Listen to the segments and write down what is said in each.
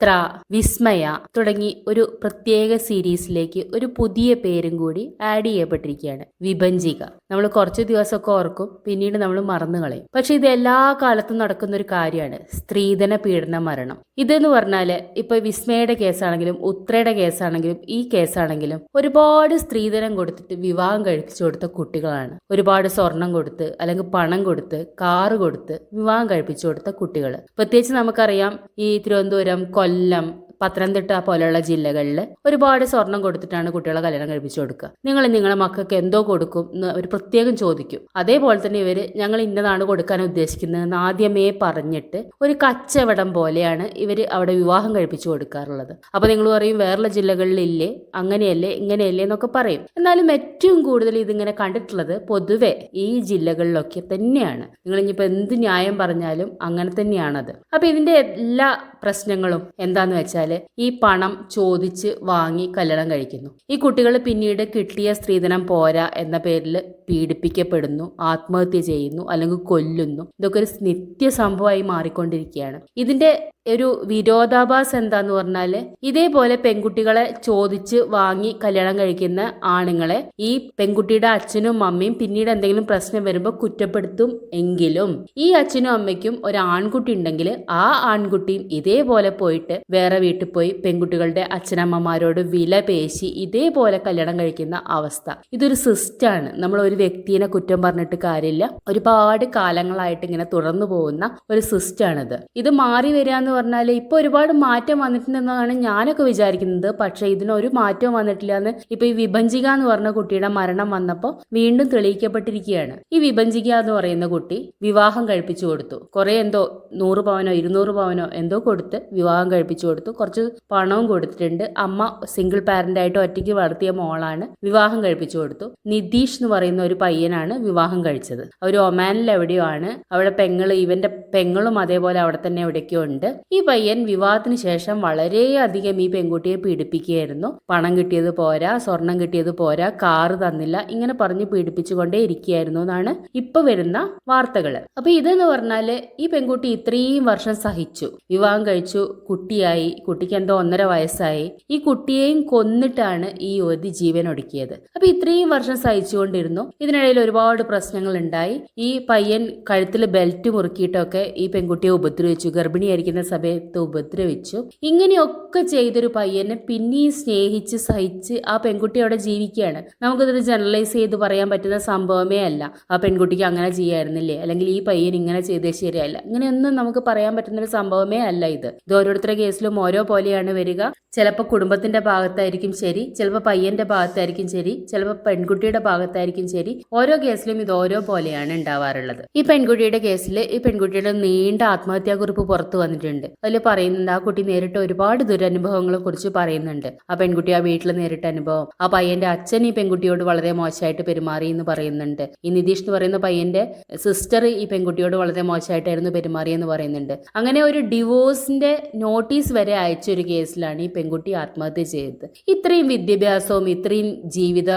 ഉത്ര വിസ്മയ തുടങ്ങി ഒരു പ്രത്യേക സീരീസിലേക്ക് ഒരു പുതിയ പേരും കൂടി ആഡ് ചെയ്യപ്പെട്ടിരിക്കുകയാണ്. വിഭജിക. നമ്മൾ കുറച്ച് ദിവസമൊക്കെ ഓർക്കും പിന്നീട് നമ്മൾ മറന്നു കളയും. പക്ഷെ ഇത് എല്ലാ കാലത്തും നടക്കുന്ന ഒരു കാര്യമാണ്. സ്ത്രീധന പീഡന മരണം. ഇതെന്ന് പറഞ്ഞാൽ ഇപ്പൊ വിസ്മയുടെ കേസാണെങ്കിലും ഉത്രയുടെ കേസാണെങ്കിലും ഈ കേസാണെങ്കിലും ഒരുപാട് സ്ത്രീധനം കൊടുത്തിട്ട് വിവാഹം കഴിപ്പിച്ചു കൊടുത്ത കുട്ടികളാണ്. ഒരുപാട് സ്വർണം കൊടുത്ത് അല്ലെങ്കിൽ പണം കൊടുത്ത് കാറ് കൊടുത്ത് വിവാഹം കഴിപ്പിച്ചു കൊടുത്ത കുട്ടികൾ പ്രത്യേകിച്ച് നമുക്കറിയാം ഈ തിരുവനന്തപുരം കൊല്ലം കൊല്ലം. പത്തനംതിട്ട പോലെയുള്ള ജില്ലകളിൽ ഒരുപാട് സ്വർണം കൊടുത്തിട്ടാണ് കുട്ടികളെ കല്യാണം കഴിപ്പിച്ചു കൊടുക്കുക. നിങ്ങൾ നിങ്ങളുടെ മക്കൾക്ക് എന്തോ കൊടുക്കും എന്ന് അവർ പ്രത്യേകം ചോദിക്കും. അതേപോലെ തന്നെ ഇവർ ഞങ്ങൾ ഇന്നതാണ് കൊടുക്കാൻ ഉദ്ദേശിക്കുന്നതെന്ന് ആദ്യമേ പറഞ്ഞിട്ട് ഒരു കച്ചവടം പോലെയാണ് ഇവർ അവിടെ വിവാഹം കഴിപ്പിച്ചു കൊടുക്കാറുള്ളത്. അപ്പോൾ നിങ്ങൾ പറയും വേറുള്ള ജില്ലകളിലില്ലേ അങ്ങനെയല്ലേ ഇങ്ങനെയല്ലേ എന്നൊക്കെ പറയും. എന്നാലും ഏറ്റവും കൂടുതൽ ഇതിങ്ങനെ കണ്ടിട്ടുള്ളത് പൊതുവെ ഈ ജില്ലകളിലൊക്കെ തന്നെയാണ്. നിങ്ങൾ ഇനിയിപ്പോൾ എന്ത് ന്യായം പറഞ്ഞാലും അങ്ങനെ തന്നെയാണത്. അപ്പോൾ ഇതിന്റെ എല്ലാ പ്രശ്നങ്ങളും എന്താന്ന് വെച്ചാൽ ഈ പണം ചോദിച്ച് വാങ്ങി കല്യാണം കഴിക്കുന്നു. ഈ കുട്ടികൾ പിന്നീട് കിട്ടിയ സ്ത്രീധനം പോരാ എന്ന പേരിൽ പീഡിപ്പിക്കപ്പെടുന്നു ആത്മഹത്യ ചെയ്യുന്നു അല്ലെങ്കിൽ കൊല്ലുന്നു. ഇതൊക്കെ ഒരു നിത്യ സംഭവമായി മാറിക്കൊണ്ടിരിക്കുകയാണ്. ഇതിന്റെ ഒരു വിരോധാഭാസം എന്താന്ന് പറഞ്ഞാൽ ഇതേപോലെ പെൺകുട്ടികളെ ചോദിച്ച് വാങ്ങി കല്യാണം കഴിക്കുന്ന ആണുങ്ങളെ ഈ പെൺകുട്ടിയുടെ അച്ഛനും അമ്മയും പിന്നീട് എന്തെങ്കിലും പ്രശ്നം വരുമ്പോൾ കുറ്റപ്പെടുത്തും എങ്കിലും ഈ അച്ഛനും അമ്മയ്ക്കും ഒരു ആൺകുട്ടി ഉണ്ടെങ്കിൽ ആ ആൺകുട്ടിയും ഇതേപോലെ പോയിട്ട് വേറെ വീട്ടിൽ പോയി പെൺകുട്ടികളുടെ അച്ഛനമ്മമാരോട് വില പേശി ഇതേപോലെ കല്യാണം കഴിക്കുന്ന അവസ്ഥ. ഇതൊരു സിസ്റ്റാണ് നമ്മൾ ഒരു വ്യക്തിനെ കുറ്റം പറഞ്ഞിട്ട് കാര്യമില്ല. ഒരുപാട് കാലങ്ങളായിട്ട് ഇങ്ങനെ തുടർന്നു പോകുന്ന ഒരു സിസ്റ്റാണിത് ഇത് മാറി വരിക എന്ന് പറഞ്ഞാൽ ഇപ്പൊ ഒരുപാട് മാറ്റം വന്നിട്ടുണ്ടെന്നാണ് ഞാനൊക്കെ വിചാരിക്കുന്നത്. പക്ഷെ ഇതിനൊരു മാറ്റവും വന്നിട്ടില്ല എന്ന് ഇപ്പൊ ഈ വിഭജിക എന്ന് പറഞ്ഞ കുട്ടിയുടെ മരണം വന്നപ്പോൾ വീണ്ടും തെളിയിക്കപ്പെട്ടിരിക്കുകയാണ്. ഈ വിഭജിക എന്ന് പറയുന്ന കുട്ടി വിവാഹം കഴിപ്പിച്ചു കൊടുത്തു. കുറെ എന്തോ നൂറ് പവനോ ഇരുന്നൂറ് പവനോ എന്തോ കൊടുത്ത് വിവാഹം കഴിപ്പിച്ചു കൊടുത്തു. കുറച്ച് പണവും കൊടുത്തിട്ടുണ്ട്. അമ്മ സിംഗിൾ പാരന്റ് ആയിട്ട് ഒറ്റയ്ക്ക് വളർത്തിയ മോളാണ് വിവാഹം കഴിപ്പിച്ചു കൊടുത്തു. നിതീഷ് എന്ന് പറയുന്ന ഒരു പയ്യനാണ് വിവാഹം കഴിച്ചത്. അവർ ഒമാനിൽ എവിടെയോ ആണ്. അവിടെ പെങ്ങൾ ഇവന്റെ പെങ്ങളും അതേപോലെ അവിടെ തന്നെ എവിടെയൊക്കെയോ ഉണ്ട്. ഈ പയ്യൻ വിവാഹത്തിന് ശേഷം വളരെയധികം ഈ പെൺകുട്ടിയെ പീഡിപ്പിക്കുകയായിരുന്നു. പണം കിട്ടിയത് പോരാ സ്വർണം കിട്ടിയത് പോരാ കാറ് തന്നില്ല ഇങ്ങനെ പറഞ്ഞ് പീഡിപ്പിച്ചുകൊണ്ടേ ഇരിക്കുകയായിരുന്നു എന്നാണ് ഇപ്പൊ വരുന്ന വാർത്തകൾ അപ്പൊ ഇതെന്ന് പറഞ്ഞാൽ ഈ പെൺകുട്ടി ഇത്രയും വർഷം സഹിച്ചു. വിവാഹം കഴിച്ചു കുട്ടിയായി കുട്ടിക്ക് എന്തോ ഒന്നര വയസ്സായി. ഈ കുട്ടിയെയും കൊന്നിട്ടാണ് ഈ യുവതി ജീവൻ ഒടുക്കിയത്. അപ്പൊ ഇത്രയും വർഷം സഹിച്ചുകൊണ്ടിരുന്നു. ഇതിനിടയിൽ ഒരുപാട് പ്രശ്നങ്ങൾ ഉണ്ടായി. ഈ പയ്യൻ കഴുത്തിൽ ബെൽറ്റ് മുറുക്കിയിട്ടൊക്കെ ഈ പെൺകുട്ടിയെ ഉപദ്രവിച്ചു. ഗർഭിണിയായിരിക്കുന്ന സമയത്ത് ഉപദ്രവിച്ചു. ഇങ്ങനെയൊക്കെ ചെയ്തൊരു പയ്യനെ പിന്നെയും സ്നേഹിച്ച് സഹിച്ച് ആ പെൺകുട്ടി അവിടെ ജീവിക്കുകയാണ്. നമുക്കിതൊരു ജനറലൈസ് ചെയ്ത് പറയാൻ പറ്റുന്ന സംഭവമേ അല്ല. ആ പെൺകുട്ടിക്ക് അങ്ങനെ ചെയ്യായിരുന്നില്ലേ? അല്ലെങ്കിൽ ഈ പയ്യൻ ഇങ്ങനെ ചെയ്തത് ശരിയല്ല. ഇങ്ങനെയൊന്നും നമുക്ക് പറയാൻ പറ്റുന്ന ഒരു സംഭവമേ അല്ല ഇത്. ഇത് ഓരോരുത്തരുടെ കേസിലും ഓരോ പോലെയാണ് വരിക. ചിലപ്പോൾ കുടുംബത്തിന്റെ ഭാഗത്തായിരിക്കും ശരി. ചിലപ്പോൾ പയ്യന്റെ ഭാഗത്തായിരിക്കും ശരി. ചിലപ്പോൾ പെൺകുട്ടിയുടെ ഭാഗത്തായിരിക്കും ശരി. ഓരോ കേസിലും ഇത് ഓരോ പോലെയാണ് ഉണ്ടാവാറുള്ളത്. ഈ പെൺകുട്ടിയുടെ കേസിൽ ഈ പെൺകുട്ടിയുടെ നീണ്ട ആത്മഹത്യാ കുറിപ്പ് പുറത്തു വന്നിട്ടുണ്ട്. അതിൽ പറയുന്നുണ്ട് ആ കുട്ടി നേരിട്ട ഒരുപാട് ദുരനുഭവങ്ങളെ കുറിച്ച് പറയുന്നുണ്ട്. ആ പെൺകുട്ടി ആ വീട്ടിൽ നേരിട്ട അനുഭവം. ആ പയ്യന്റെ അച്ഛൻ ഈ പെൺകുട്ടിയോട് വളരെ മോശമായിട്ട് പെരുമാറി എന്ന് പറയുന്നുണ്ട്. ഈ നിതീഷ് എന്ന് പറയുന്ന പയ്യന്റെ സിസ്റ്റർ ഈ പെൺകുട്ടിയോട് വളരെ മോശമായിട്ടായിരുന്നു പെരുമാറിയെന്ന് പറയുന്നുണ്ട്. അങ്ങനെ ഒരു ഡിവോഴ്സിന്റെ നോട്ടീസ് വരെ അയച്ച ഒരു കേസിലാണ് ഈ പെൺകുട്ടി ആത്മഹത്യ ചെയ്തത്. ഇത്രയും വിദ്യാഭ്യാസവും ഇത്രയും ജീവിത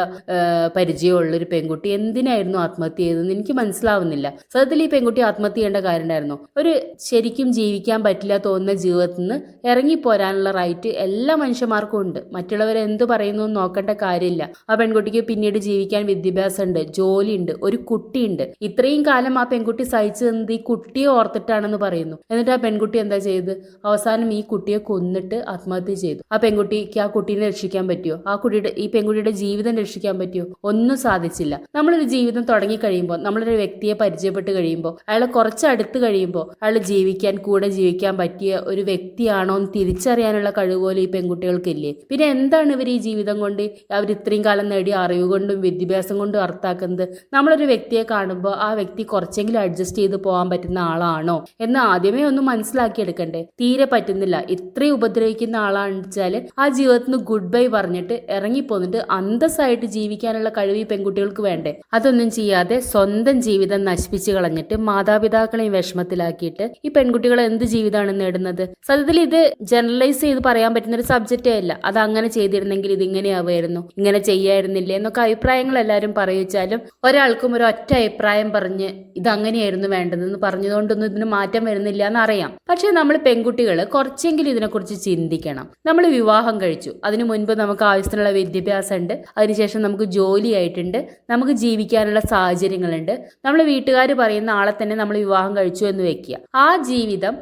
പരിചയമുള്ള ഒരു പെൺകുട്ടി എന്തിനായിരുന്നു ആത്മഹത്യ ചെയ്തതെന്ന് എനിക്ക് മനസ്സിലാവുന്നില്ല. സത്യത്തിൽ ഈ പെൺകുട്ടി ആത്മഹത്യ ചെയ്യേണ്ട കാര്യമുണ്ടായിരുന്നു ഒരു ശരിക്കും ജീവിക്കാൻ പറ്റില്ല തോന്നുന്ന ജീവിതത്തിൽ നിന്ന് ഇറങ്ങിപ്പോരാനുള്ള റൈറ്റ് എല്ലാ മനുഷ്യന്മാർക്കും ഉണ്ട്. മറ്റുള്ളവർ എന്ത് പറയുന്നു നോക്കേണ്ട കാര്യമില്ല. ആ പെൺകുട്ടിക്ക് പിന്നീട് ജീവിക്കാൻ വിദ്യാഭ്യാസം ഉണ്ട് ജോലിയുണ്ട് ഒരു കുട്ടിയുണ്ട്. ഇത്രയും കാലം ആ പെൺകുട്ടി സഹിച്ചു നിന്നത് ഈ കുട്ടിയെ ഓർത്തിട്ടാണെന്ന് പറയുന്നു. എന്നിട്ട് ആ പെൺകുട്ടി എന്താ ചെയ്ത്? അവസാനം ഈ കുട്ടിയെ കൊന്നിട്ട് ആത്മഹത്യ ചെയ്തു. ആ പെൺകുട്ടിക്ക് ആ കുട്ടീനെ രക്ഷിക്കാൻ പറ്റിയോ? ആ കുട്ടിയുടെ ഈ പെൺകുട്ടിയുടെ ജീവിതം രക്ഷിക്കാൻ പറ്റിയോ? ഒന്നും സാധിച്ചില്ല. നമ്മളൊരു ജീവിതം തുടങ്ങി കഴിയുമ്പോൾ നമ്മളൊരു വ്യക്തിയെ പരിചയപ്പെട്ട് കഴിയുമ്പോൾ അയാളെ കുറച്ച് അടുത്ത് കഴിയുമ്പോൾ അയാൾ ജീവിക്കാൻ കൂടെ ജീവിക്കാൻ പറ്റിയ ഒരു വ്യക്തിയാണോ എന്ന് തിരിച്ചറിയാനുള്ള കഴിവ് പോലും ഈ പെൺകുട്ടികൾക്കില്ലേ? പിന്നെ എന്താണ് ഇവർ ഈ ജീവിതം കൊണ്ട് അവർ ഇത്രയും കാലം നേടിയ അറിവ് കൊണ്ടും വിദ്യാഭ്യാസം കൊണ്ടും അർത്ഥാക്കുന്നത് നമ്മളൊരു വ്യക്തിയെ കാണുമ്പോൾ ആ വ്യക്തി കുറച്ചെങ്കിലും അഡ്ജസ്റ്റ് ചെയ്ത് പോകാൻ പറ്റുന്ന ആളാണോ? എന്ന് ആദ്യമേ ഒന്ന് മനസ്സിലാക്കിയെടുക്കണ്ടേ. തീരെ പറ്റുന്നില്ല. ഇത്രയും ഉപദ്രവിക്കുന്ന ആളാണെന്ന് വെച്ചാൽ ആ ജീവിതത്തിന് ഗുഡ് ബൈ പറഞ്ഞിട്ട് ഇറങ്ങിപ്പോന്നിട്ട് അന്തസ്സായിട്ട് ജീവിക്കാനുള്ള കഴിവ് ഈ പെൺകുട്ടികൾക്ക് വേണ്ടേ? അതൊന്നും ചെയ്യാതെ സ്വന്തം ജീവിതം നശിപ്പിച്ച് കളഞ്ഞിട്ട് മാതാപിതാക്കളെയും വിഷമത്തിലാക്കിയിട്ട് ഈ പെൺകുട്ടികൾ എന്ത് ജീവിതമാണ് നേടുന്നത്. സത്യത്തിൽ ഇത് ജനറലൈസ് ചെയ്ത് പറയാൻ പറ്റുന്ന ഒരു സബ്ജക്റ്റേ അല്ല. അത് അങ്ങനെ ചെയ്തിരുന്നെങ്കിൽ ഇത് ഇങ്ങനെയാവുമായിരുന്നു. ഇങ്ങനെ ചെയ്യായിരുന്നില്ലേ എന്നൊക്കെ അഭിപ്രായങ്ങൾ എല്ലാവരും പറയിച്ചാലും ഒരാൾക്കും ഒരു ഒറ്റ അഭിപ്രായം പറഞ്ഞ് ഇത് അങ്ങനെയായിരുന്നു വേണ്ടതെന്ന് പറഞ്ഞതുകൊണ്ടൊന്നും ഇതിന് മാറ്റം വരുന്നില്ല എന്ന് അറിയാം പക്ഷെ നമ്മൾ പെൺകുട്ടികൾ കുറച്ചെങ്കിലും ഇതിനെക്കുറിച്ച് ചിന്തിക്കണം. നമ്മൾ വിവാഹം കഴിച്ചു. അതിനു മുൻപ് നമുക്ക് ആവശ്യത്തിനുള്ള വിദ്യാഭ്യാസം ഉണ്ട് അതിനുശേഷം നമുക്ക് ജോലിയായിട്ടുണ്ട്. നമുക്ക് ജീവിക്കാനുള്ള സാഹചര്യങ്ങളുണ്ട്. നമ്മൾ വീട്ടുകാർ പറയുന്ന ആളെ തന്നെ നമ്മൾ വിവാഹം കഴിച്ചു എന്ന് വെക്കുക. ആ ജീവിതം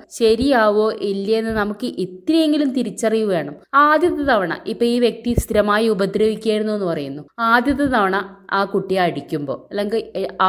ശരിയാവോ ഇല്ലയെന്ന് നമുക്ക് ഇത്രയെങ്കിലും തിരിച്ചറിവ് വേണം. ആദ്യത്തെ തവണ ഇപ്പൊ ഈ വ്യക്തി സ്ഥിരമായി ഉപദ്രവിക്കായിരുന്നു എന്ന് പറയുന്നു. ആദ്യത്തെ തവണ ആ കുട്ടിയെ അടിക്കുമ്പോൾ അല്ലെങ്കിൽ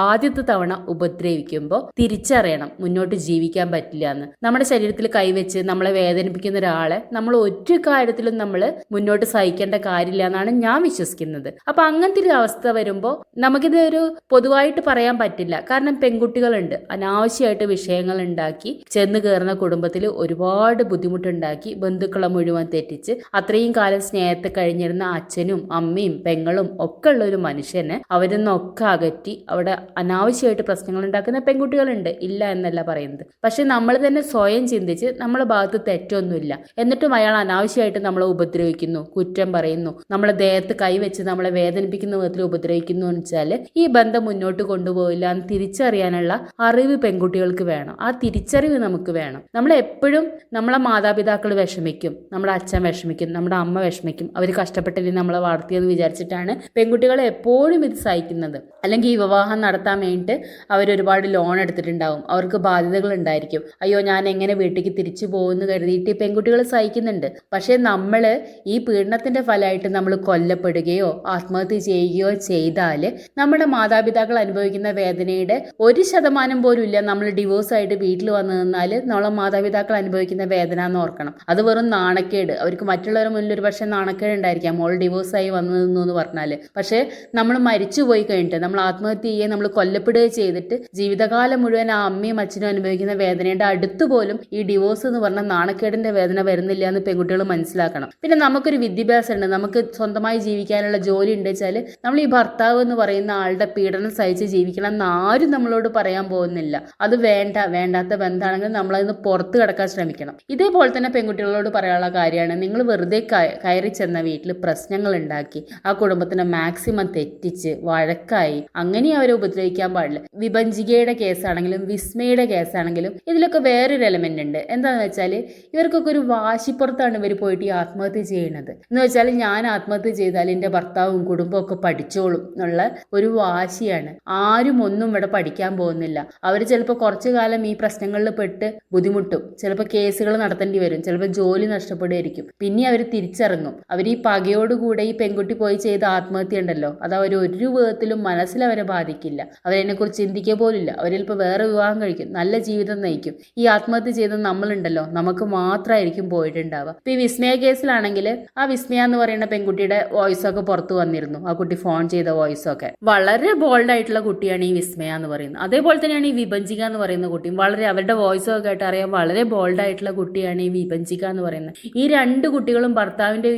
ആദ്യത്തെ തവണ ഉപദ്രവിക്കുമ്പോൾ തിരിച്ചറിയണം. മുന്നോട്ട് ജീവിക്കാൻ പറ്റില്ല എന്ന്. നമ്മുടെ ശരീരത്തിൽ കൈവച്ച് നമ്മളെ വേദനിപ്പിക്കുന്ന ഒരാളെ നമ്മൾ ഒരു കാര്യത്തിലും നമ്മൾ മുന്നോട്ട് സഹിക്കേണ്ട കാര്യമില്ല എന്നാണ് ഞാൻ വിശ്വസിക്കുന്നത്. അപ്പൊ അങ്ങനത്തെ ഒരു അവസ്ഥ വരുമ്പോൾ നമുക്കിത് ഒരു പൊതുവായിട്ട് പറയാൻ പറ്റില്ല. കാരണം പെൺകുട്ടികളുണ്ട്. അനാവശ്യമായിട്ട് വിഷയങ്ങൾ ഉണ്ടാക്കി ചെന്ന് കയറുന്ന കുടുംബത്തിൽ ഒരുപാട് ബുദ്ധിമുട്ടുണ്ടാക്കി ബന്ധുക്കളെ മുഴുവൻ തെറ്റിച്ച് അത്രയും കാലം സ്നേഹത്തെ കഴിഞ്ഞിരുന്ന അച്ഛനും അമ്മയും പെങ്ങളും ഒക്കെ ഉള്ള ഒരു മനുഷ്യനെ അവരിൽ നിന്നൊക്കെ അകറ്റി അവിടെ അനാവശ്യമായിട്ട് പ്രശ്നങ്ങൾ ഉണ്ടാക്കുന്ന പെൺകുട്ടികളുണ്ട്. ഇല്ല എന്നല്ല പറയുന്നത്. പക്ഷെ നമ്മൾ തന്നെ സ്വയം ചിന്തിച്ച് നമ്മളെ ഭാഗത്ത് തെറ്റൊന്നുമില്ല. എന്നിട്ടും അയാൾ അനാവശ്യമായിട്ട് നമ്മളെ ഉപദ്രവിക്കുന്നു കുറ്റം പറയുന്നു നമ്മളെ ദേഹത്ത് കൈവച്ച് നമ്മളെ വേദനിപ്പിക്കുന്ന വിധത്തിൽ ഉപദ്രവിക്കുന്നു എന്ന് വെച്ചാൽ ഈ ബന്ധം മുന്നോട്ട് കൊണ്ടുപോയില്ല എന്ന് തിരിച്ചറിയാനുള്ള അറിവ് പെൺകുട്ടികൾക്ക് വേണം. ആ തിരിച്ചറിവ് നമുക്ക് വേണം. നമ്മൾ എപ്പോഴും നമ്മളെ മാതാപിതാക്കൾ വിഷമിക്കും നമ്മുടെ അച്ഛൻ വിഷമിക്കും നമ്മുടെ അമ്മ വിഷമിക്കും. അവർ കഷ്ടപ്പെട്ടില്ലെങ്കിൽ നമ്മളെ വളർത്തിയെന്ന് വിചാരിച്ചിട്ടാണ് പെൺകുട്ടികൾ എപ്പോഴും ഇത് സഹിക്കുന്നത്. അല്ലെങ്കിൽ ഈ വിവാഹം നടത്താൻ വേണ്ടിയിട്ട് അവർ ഒരുപാട് ലോൺ എടുത്തിട്ടുണ്ടാവും. അവർക്ക് ബാധ്യതകൾ ഉണ്ടായിരിക്കും. അയ്യോ ഞാൻ എങ്ങനെ വീട്ടിലേക്ക് തിരിച്ചു പോകുമെന്ന് കരുതിയിട്ട് പെൺകുട്ടികൾ സഹിക്കുന്നുണ്ട്. പക്ഷേ നമ്മൾ ഈ പീഡനത്തിന്റെ ഫലമായിട്ട് നമ്മൾ കൊല്ലപ്പെടുകയോ ആത്മഹത്യ ചെയ്യുകയോ ചെയ്താൽ നമ്മുടെ മാതാപിതാക്കൾ അനുഭവിക്കുന്ന വേദനയുടെ ഒരു ശതമാനം പോലും ഇല്ല. നമ്മൾ ഡിവോഴ്സ് ആയിട്ട് വീട്ടിൽ വന്നു നിന്നാൽ നമ്മളെ മാതാപിതാക്കൾ അനുഭവിക്കുന്ന വേദന എന്ന് ഓർക്കണം. അത് വെറും നാണക്കേട്. അവർക്ക് മറ്റുള്ളവരെ മുന്നിൽ ഒരു പക്ഷേ നാണക്കേട് ഉണ്ടായിരിക്കാം. മോൾ ഡിവോഴ്സ് ആയി വന്നു എന്ന് പറഞ്ഞാൽ പക്ഷേ നമ്മൾ മരിച്ചു പോയി കഴിഞ്ഞിട്ട് നമ്മൾ ആത്മഹത്യ ചെയ്യുകയും നമ്മൾ കൊല്ലപ്പെടുകയും ചെയ്തിട്ട് ജീവിതകാലം മുഴുവൻ ആ അമ്മയും അച്ഛനും അനുഭവിക്കുന്ന വേദനയുടെ അടുത്ത് പോലും ഈ ഡിവോഴ്സ് എന്ന് പറഞ്ഞ നാണക്കേടിന്റെ വേദന വരുന്നില്ല എന്ന് പെൺകുട്ടികൾ മനസ്സിലാക്കണം. പിന്നെ നമുക്കൊരു വിദ്യാഭ്യാസം ഉണ്ട് നമുക്ക് സ്വന്തമായി ജീവിക്കാനുള്ള ജോലി ഉണ്ട് വെച്ചാൽ നമ്മൾ ഈ ഭർത്താവ് എന്ന് പറയുന്ന ആളുടെ പീഡനം സഹിച്ച് ജീവിക്കണം എന്ന് ആരും നമ്മളോട് പറയാൻ പോകുന്നില്ല. അത് വേണ്ട. വേണ്ടാത്ത ബന്ധമാണെങ്കിൽ നമ്മളതിന് പുറത്ത് കിടക്കാൻ ശ്രമിക്കണം. ഇതേപോലെ തന്നെ പെൺകുട്ടികളോട് പറയാനുള്ള കാര്യമാണ്. നിങ്ങൾ വെറുതെ കയറി ചെന്ന വീട്ടിൽ പ്രശ്നങ്ങൾ ഉണ്ടാക്കി ആ കുടുംബത്തിനെ മാക്സിമം തെറ്റിച്ച് വഴക്കായി അങ്ങനെ അവരെ ഉപദ്രവിക്കാൻ പാടില്ല. വിഭജികയുടെ കേസാണെങ്കിലും വിസ്മയുടെ കേസാണെങ്കിലും ഇതിലൊക്കെ വേറൊരു എലമെന്റ് ഉണ്ട്. എന്താണെന്ന് വെച്ചാൽ ഇവർക്കൊക്കെ ഒരു വാശിപ്പുറത്താണ് ഇവർ പോയിട്ട് ഈ ആത്മഹത്യ ചെയ്യുന്നത് എന്ന് വെച്ചാൽ ഞാൻ ആത്മഹത്യ ചെയ്താൽ എന്റെ ഭർത്താവും കുടുംബവും ഒക്കെ പഠിച്ചോളും എന്നുള്ള ഒരു വാശിയാണ്. ആരും ഒന്നും ഇവിടെ പഠിക്കാൻ പോകുന്നില്ല. അവർ ചിലപ്പോൾ കുറച്ചു കാലം ഈ പ്രശ്നങ്ങളിൽ പെട്ട് ബുദ്ധിമുട്ടും. ചിലപ്പോൾ കേസുകൾ നടത്തേണ്ടി വരും. ചിലപ്പോൾ ജോലി നഷ്ടപ്പെടുമായിരിക്കും. പിന്നെ അവർ തിരിച്ചിറങ്ങും അവർ ഈ പകയോടുകൂടെ ഈ പെൺകുട്ടി പോയി ചെയ്ത ആത്മഹത്യ ഉണ്ടല്ലോ. അത് അവർ ഒരു വിധത്തിലും മനസ്സിൽ അവരെ ബാധിക്കില്ല. അവരതിനെക്കുറിച്ച് ചിന്തിക്കുക പോലില്ല. അവരിപ്പോൾ വേറെ വിവാഹം കഴിക്കും. നല്ല ജീവിതം നയിക്കും. ഈ ആത്മഹത്യ ചെയ്ത നമ്മളുണ്ടല്ലോ നമുക്ക് മാത്രമായിരിക്കും പോയിട്ടുണ്ടാവുക. ഇപ്പൊ ഈ വിസ്മയ കേസിലാണെങ്കിൽ ആ വിസ്മയ എന്ന് പറയുന്ന പെൺകുട്ടിയുടെ വോയിസ് ഒക്കെ പുറത്തു വന്നിരുന്നു. ആ കുട്ടി ഫോൺ ചെയ്ത വോയിസ് ഒക്കെ. വളരെ ബോൾഡ് ആയിട്ടുള്ള കുട്ടിയാണ് ഈ വിസ്മയ എന്ന് പറയുന്നത്. അതേപോലെ തന്നെയാണ് ഈ വിഭജിക എന്ന് പറയുന്ന കുട്ടിയും. വളരെ അവരുടെ വോയിസ് ഒക്കെ കേട്ട് അറിയാൻ വളരെ ബോൾഡ് ആയിട്ടുള്ള കുട്ടിയാണ് ഈ വിഭജിക എന്ന് പറയുന്നത്. ഈ രണ്ട് കുട്ടികളും ഭർത്താവിന്റെ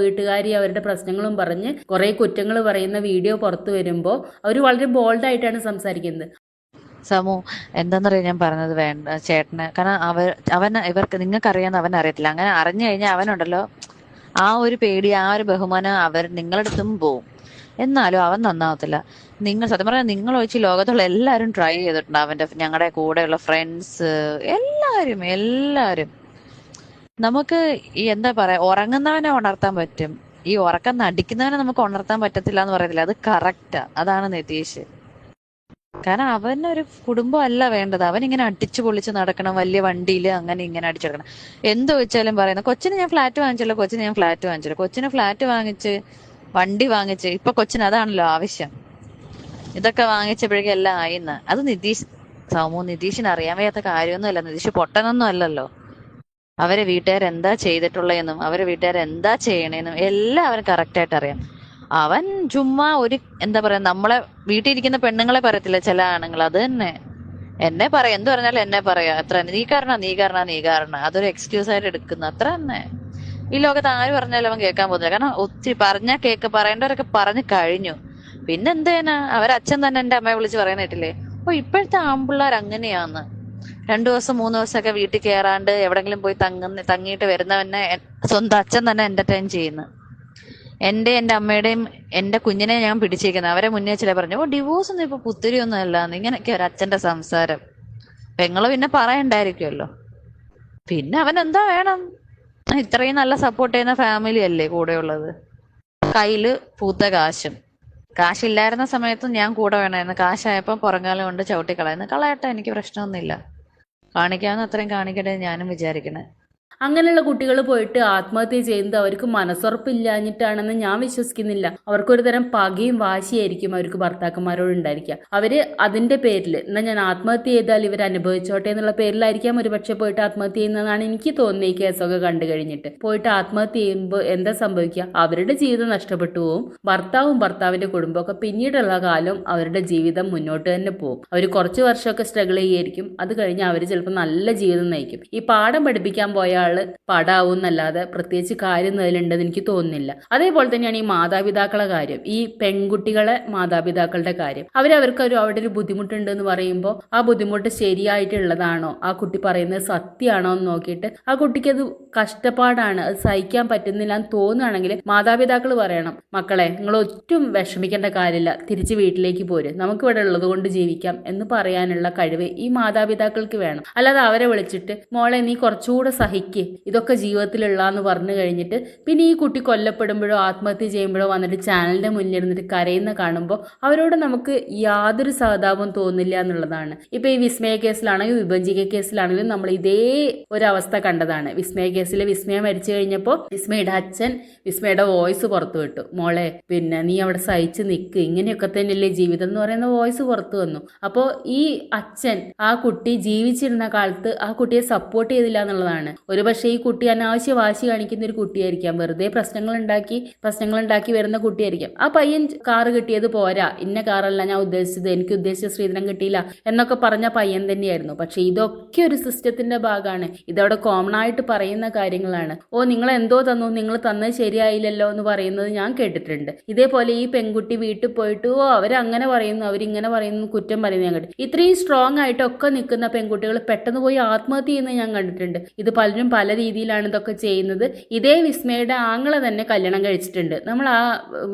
വീട്ടുകാരി അവരുടെ പ്രശ്നങ്ങളും പറഞ്ഞ് കുറെ കുറ്റങ്ങൾ പറയുന്ന വീഡിയോ പുറത്തു വരുമ്പോൾ അവർ വളരെ ബോൾഡ് ആയിട്ടാണ് സംസാരിക്കുന്നത്. സമു എന്താണെന്നറിയാം ഞാൻ പറഞ്ഞത് വേണ്ട ചേട്ടന്? കാരണം അവർ അവൻ ഇവർക്ക് നിങ്ങൾക്ക് അറിയാന്ന് അവൻ അറിയത്തില്ല. അങ്ങനെ അറിഞ്ഞു കഴിഞ്ഞാൽ അവനുണ്ടല്ലോ ആ ഒരു പേടി ആ ഒരു ബഹുമാനം അവർ നിങ്ങളടുത്തും പോവും. എന്നാലും അവൻ നന്നാവത്തില്ല. നിങ്ങൾ സത്യം പറഞ്ഞാൽ നിങ്ങൾ ഒഴിച്ച് ലോകത്തുള്ള എല്ലാവരും ട്രൈ ചെയ്തിട്ടുണ്ട്. അവന്റെ ഞങ്ങളുടെ കൂടെയുള്ള ഫ്രണ്ട്സ് എല്ലാവരും എല്ലാവരും നമുക്ക് ഈ എന്താ പറയാ ഉറങ്ങുന്നവനെ ഉണർത്താൻ പറ്റും. ഈ ഉറക്കം നടിക്കുന്നവനെ നമുക്ക് ഉണർത്താൻ പറ്റത്തില്ല എന്ന് പറയത്തില്ല. അത് കറക്റ്റാ അതാണ് നിതീഷ്. കാരണം അവനൊരു കുടുംബം അല്ല വേണ്ടത്. അവൻ ഇങ്ങനെ അടിച്ചു പൊളിച്ച് നടക്കണം. വലിയ വണ്ടിയിൽ അങ്ങനെ ഇങ്ങനെ അടിച്ചെടുക്കണം എന്ത് വെച്ചാലും പറയുന്നത് കൊച്ചിന് ഞാൻ ഫ്ലാറ്റ് വാങ്ങിച്ചല്ലോ. കൊച്ചിന് ഞാൻ ഫ്ലാറ്റ് വാങ്ങിച്ചല്ലോ. കൊച്ചിന് ഫ്ലാറ്റ് വാങ്ങിച്ച് വണ്ടി വാങ്ങിച്ച്. ഇപ്പൊ കൊച്ചിന് അതാണല്ലോ ആവശ്യം. ഇതൊക്കെ വാങ്ങിച്ചപ്പോഴേക്കും എല്ലാം ആയിന്ന്. അത് നിതീഷ് സൗമു നിതീഷിന് അറിയാൻ വയ്യാത്ത കാര്യമൊന്നുമല്ല. നിതീഷ് പൊട്ടനൊന്നും അല്ലല്ലോ. അവരെ വീട്ടുകാർ എന്താ ചെയ്തിട്ടുള്ളതെന്നും അവരെ വീട്ടുകാർ എന്താ ചെയ്യണേന്നും എല്ലാം അവന് കറക്റ്റായിട്ട് അറിയാം. അവൻ ചുമ്മാ ഒരു എന്താ പറയാ നമ്മളെ വീട്ടിൽ ഇരിക്കുന്ന പെണ്ണുങ്ങളെ പറയത്തില്ല ചില ആണുങ്ങൾ. അത് തന്നെ. എന്നെ പറയാം എന്ത് പറഞ്ഞാലും എന്നെ പറയാ. അത്ര നീ കാരണ നീ കാരണ നീ കാരണ. അതൊരു എക്സ്ക്യൂസ് ആയിട്ട് എടുക്കുന്നു. അത്ര തന്നെ. ഈ ലോകത്ത് ആര് പറഞ്ഞാലും അവൻ കേൾക്കാൻ പോകുന്നില്ല. കാരണം ഒത്തിരി പറഞ്ഞാൽ കേക്ക് പറയേണ്ടവരൊക്കെ പറഞ്ഞു കഴിഞ്ഞു. പിന്നെ എന്ത് ചെയ്യാനാ അവരച്ഛൻ തന്നെ എന്റെ അമ്മയെ വിളിച്ച് പറയുന്ന കേട്ടില്ലേ? ഓ ഇപ്പോഴത്തെ ആമ്പിള്ളേർ അങ്ങനെയാന്ന് രണ്ടു ദിവസം മൂന്ന് ദിവസമൊക്കെ വീട്ടിൽ കയറാണ്ട് എവിടെങ്കിലും പോയി തങ്ങുന്ന തങ്ങിയിട്ട് വരുന്നവനെ സ്വന്തം അച്ഛൻ തന്നെ എന്റർടൈൻ ചെയ്യുന്നു. എന്റെ എന്റെ അമ്മയുടെയും എന്റെ കുഞ്ഞിനെ ഞാൻ പിടിച്ചേക്കുന്നത് അവരെ മുന്നേ ചില പറഞ്ഞു ഓ ഡിവോഴ്സ് ഒന്നും ഇപ്പൊ പുത്തിരി ഒന്നും അല്ല ഇങ്ങനെയൊക്കെ ഒരു അച്ഛന്റെ സംസാരം. പെങ്ങൾ പിന്നെ പറയണ്ടായിരിക്കുമല്ലോ പിന്നെ അവൻ എന്താ വേണം? ഇത്രയും നല്ല സപ്പോർട്ട് ചെയ്യുന്ന ഫാമിലി അല്ലേ കൂടെയുള്ളത്? കയ്യിൽ പൂത്ത കാശും. കാശില്ലായിരുന്ന സമയത്തും ഞാൻ കൂടെ വേണമായിരുന്നു കാശായപ്പോ പുറങ്കാലം കൊണ്ട് ചവിട്ടി കളയുന്നു കളയട്ടെ എനിക്ക് പ്രശ്നമൊന്നുമില്ല. കാണിക്കാവുന്ന അത്രയും കാണിക്കട്ടെ ഞാനും വിചാരിക്കണേ. അങ്ങനെയുള്ള കുട്ടികൾ പോയിട്ട് ആത്മഹത്യ ചെയ്യുന്നത് അവർക്ക് മനസ്സുറപ്പില്ലാഞ്ഞിട്ടാണെന്ന് ഞാൻ വിശ്വസിക്കുന്നില്ല. അവർക്കൊരു തരം പകയും വാശിയായിരിക്കും അവർക്ക് ഭർത്താക്കന്മാരോട് ഉണ്ടായിരിക്കുക. അവർ അതിന്റെ പേരിൽ എന്നാൽ ഞാൻ ആത്മഹത്യ ചെയ്താൽ ഇവർ അനുഭവിച്ചോട്ടെ എന്നുള്ള പേരിലായിരിക്കാം ഒരുപക്ഷെ പോയിട്ട് ആത്മഹത്യ ചെയ്യുന്നതാണ് എനിക്ക് ഈ കേസൊക്കെ കണ്ടു കഴിഞ്ഞിട്ട്. പോയിട്ട് ആത്മഹത്യ ചെയ്യുമ്പോൾ എന്താ സംഭവിക്കുക? അവരുടെ ജീവിതം നഷ്ടപ്പെട്ടു പോവും. ഭർത്താവും ഭർത്താവിന്റെ കുടുംബമൊക്കെ പിന്നീടുള്ള കാലം അവരുടെ ജീവിതം മുന്നോട്ട് തന്നെ പോകും. അവർ കുറച്ച് വർഷമൊക്കെ സ്ട്രഗിൾ ചെയ്യായിരിക്കും. അത് കഴിഞ്ഞ് അവർ ചിലപ്പോൾ നല്ല ജീവിതം നയിക്കും. ഈ പാഠം പഠിപ്പിക്കാൻ പോയ ആൾ പാടാവും എന്നല്ലാതെ പ്രത്യേകിച്ച് കാര്യം അതിലുണ്ടെന്ന് എനിക്ക് തോന്നുന്നില്ല. അതേപോലെ തന്നെയാണ് ഈ മാതാപിതാക്കളെ കാര്യം. ഈ പെൺകുട്ടികളെ മാതാപിതാക്കളുടെ കാര്യം. അവരവർക്ക് ഒരു അവിടെ ഒരു ബുദ്ധിമുട്ടുണ്ട് എന്ന് പറയുമ്പോൾ ആ ബുദ്ധിമുട്ട് ശരിയായിട്ടുള്ളതാണോ? ആ കുട്ടി പറയുന്നത് സത്യമാണോ എന്ന് നോക്കിയിട്ട് ആ കുട്ടിക്ക് അത് കഷ്ടപ്പാടാണ്. അത് സഹിക്കാൻ പറ്റുന്നില്ല എന്ന് തോന്നുകയാണെങ്കിൽ മാതാപിതാക്കൾ പറയണം മക്കളെ നിങ്ങൾ ഒറ്റും വിഷമിക്കേണ്ട കാര്യമില്ല. തിരിച്ച് വീട്ടിലേക്ക് പോര്. നമുക്ക് ഇവിടെ ഉള്ളത് കൊണ്ട് ജീവിക്കാം എന്ന് പറയാനുള്ള കഴിവ് ഈ മാതാപിതാക്കൾക്ക് വേണം. അല്ലാതെ അവരെ വിളിച്ചിട്ട് മോളെ നീ കുറച്ചുകൂടെ സഹിക്ക് ഇതൊക്കെ ജീവിതത്തിലുള്ളതെന്ന് പറഞ്ഞു കഴിഞ്ഞിട്ട് പിന്നെ ഈ കുട്ടി കൊല്ലപ്പെടുമ്പോഴോ ആത്മഹത്യ ചെയ്യുമ്പോഴോ വന്നിട്ട് ചാനലിന്റെ മുന്നിൽ ഇരുന്നിട്ട് കരയുന്ന കാണുമ്പോൾ അവരോട് നമുക്ക് യാതൊരു സഹതാപം തോന്നില്ല എന്നുള്ളതാണ്. ഇപ്പൊ ഈ വിസ്മയ കേസിലാണെങ്കിലും വിഭജിക കേസിലാണെങ്കിലും നമ്മൾ ഇതേ ഒരു അവസ്ഥ കണ്ടതാണ്. വിസ്മയ കേസിൽ വിസ്മയ മരിച്ചു കഴിഞ്ഞപ്പോൾ വിസ്മയുടെ അച്ഛൻ വിസ്മയുടെ വോയിസ് പുറത്തു വിട്ടു. മോളെ പിന്നെ നീ അവിടെ സഹിച്ച് നിൽക്ക് ഇങ്ങനെയൊക്കെ തന്നെയല്ലേ ജീവിതം എന്ന് പറയുന്ന വോയിസ് പുറത്തു വന്നു. അപ്പോൾ ഈ അച്ഛൻ ആ കുട്ടി ജീവിച്ചിരുന്ന കാലത്ത് ആ കുട്ടിയെ സപ്പോർട്ട് ചെയ്തില്ല എന്നുള്ളതാണ്. ഒരുപക്ഷെ ഈ കുട്ടി അനാവശ്യ വാശി കാണിക്കുന്ന ഒരു കുട്ടിയായിരിക്കാം. വെറുതെ പ്രശ്നങ്ങൾ ഉണ്ടാക്കി പ്രശ്നങ്ങൾ ഉണ്ടാക്കി വരുന്ന കുട്ടിയായിരിക്കാം. ആ പയ്യൻ കാറ് കിട്ടിയത് പോരാ. ഇന്ന കാറല്ല ഞാൻ ഉദ്ദേശിച്ചത്. എനിക്ക് ഉദ്ദേശിച്ച സ്ത്രീധനം കിട്ടിയില്ല എന്നൊക്കെ പറഞ്ഞ പയ്യൻ തന്നെയായിരുന്നു. പക്ഷെ ഇതൊക്കെ ഒരു സിസ്റ്റത്തിന്റെ ഭാഗമാണ്. ഇതവിടെ കോമൺ ആയിട്ട് പറയുന്ന കാര്യങ്ങളാണ്. ഓ നിങ്ങൾ എന്തോ തന്നു. നിങ്ങൾ തന്നത് ശരിയായില്ലല്ലോ എന്ന് പറയുന്നത് ഞാൻ കേട്ടിട്ടുണ്ട്. ഇതേപോലെ ഈ പെൺകുട്ടി വീട്ടിൽ പോയിട്ട് ഓ അവരങ്ങനെ പറയുന്നു അവരിങ്ങനെ പറയുന്നു കുറ്റം പറയുന്നു ഞാൻ കേട്ടു ഇത്രയും സ്ട്രോങ് ആയിട്ടൊക്കെ നിൽക്കുന്ന പെൺകുട്ടികൾ പെട്ടെന്ന് പോയി ആത്മഹത്യ ചെയ്യുന്നത് ഞാൻ കണ്ടിട്ടുണ്ട്. ഇത് പലരും പല രീതിയിലാണ് ഇതൊക്കെ ചെയ്യുന്നത്. ഇതേ വിസ്മയുടെ ആങ്ങളെ തന്നെ കല്യാണം കഴിച്ചിട്ടുണ്ട്. നമ്മൾ ആ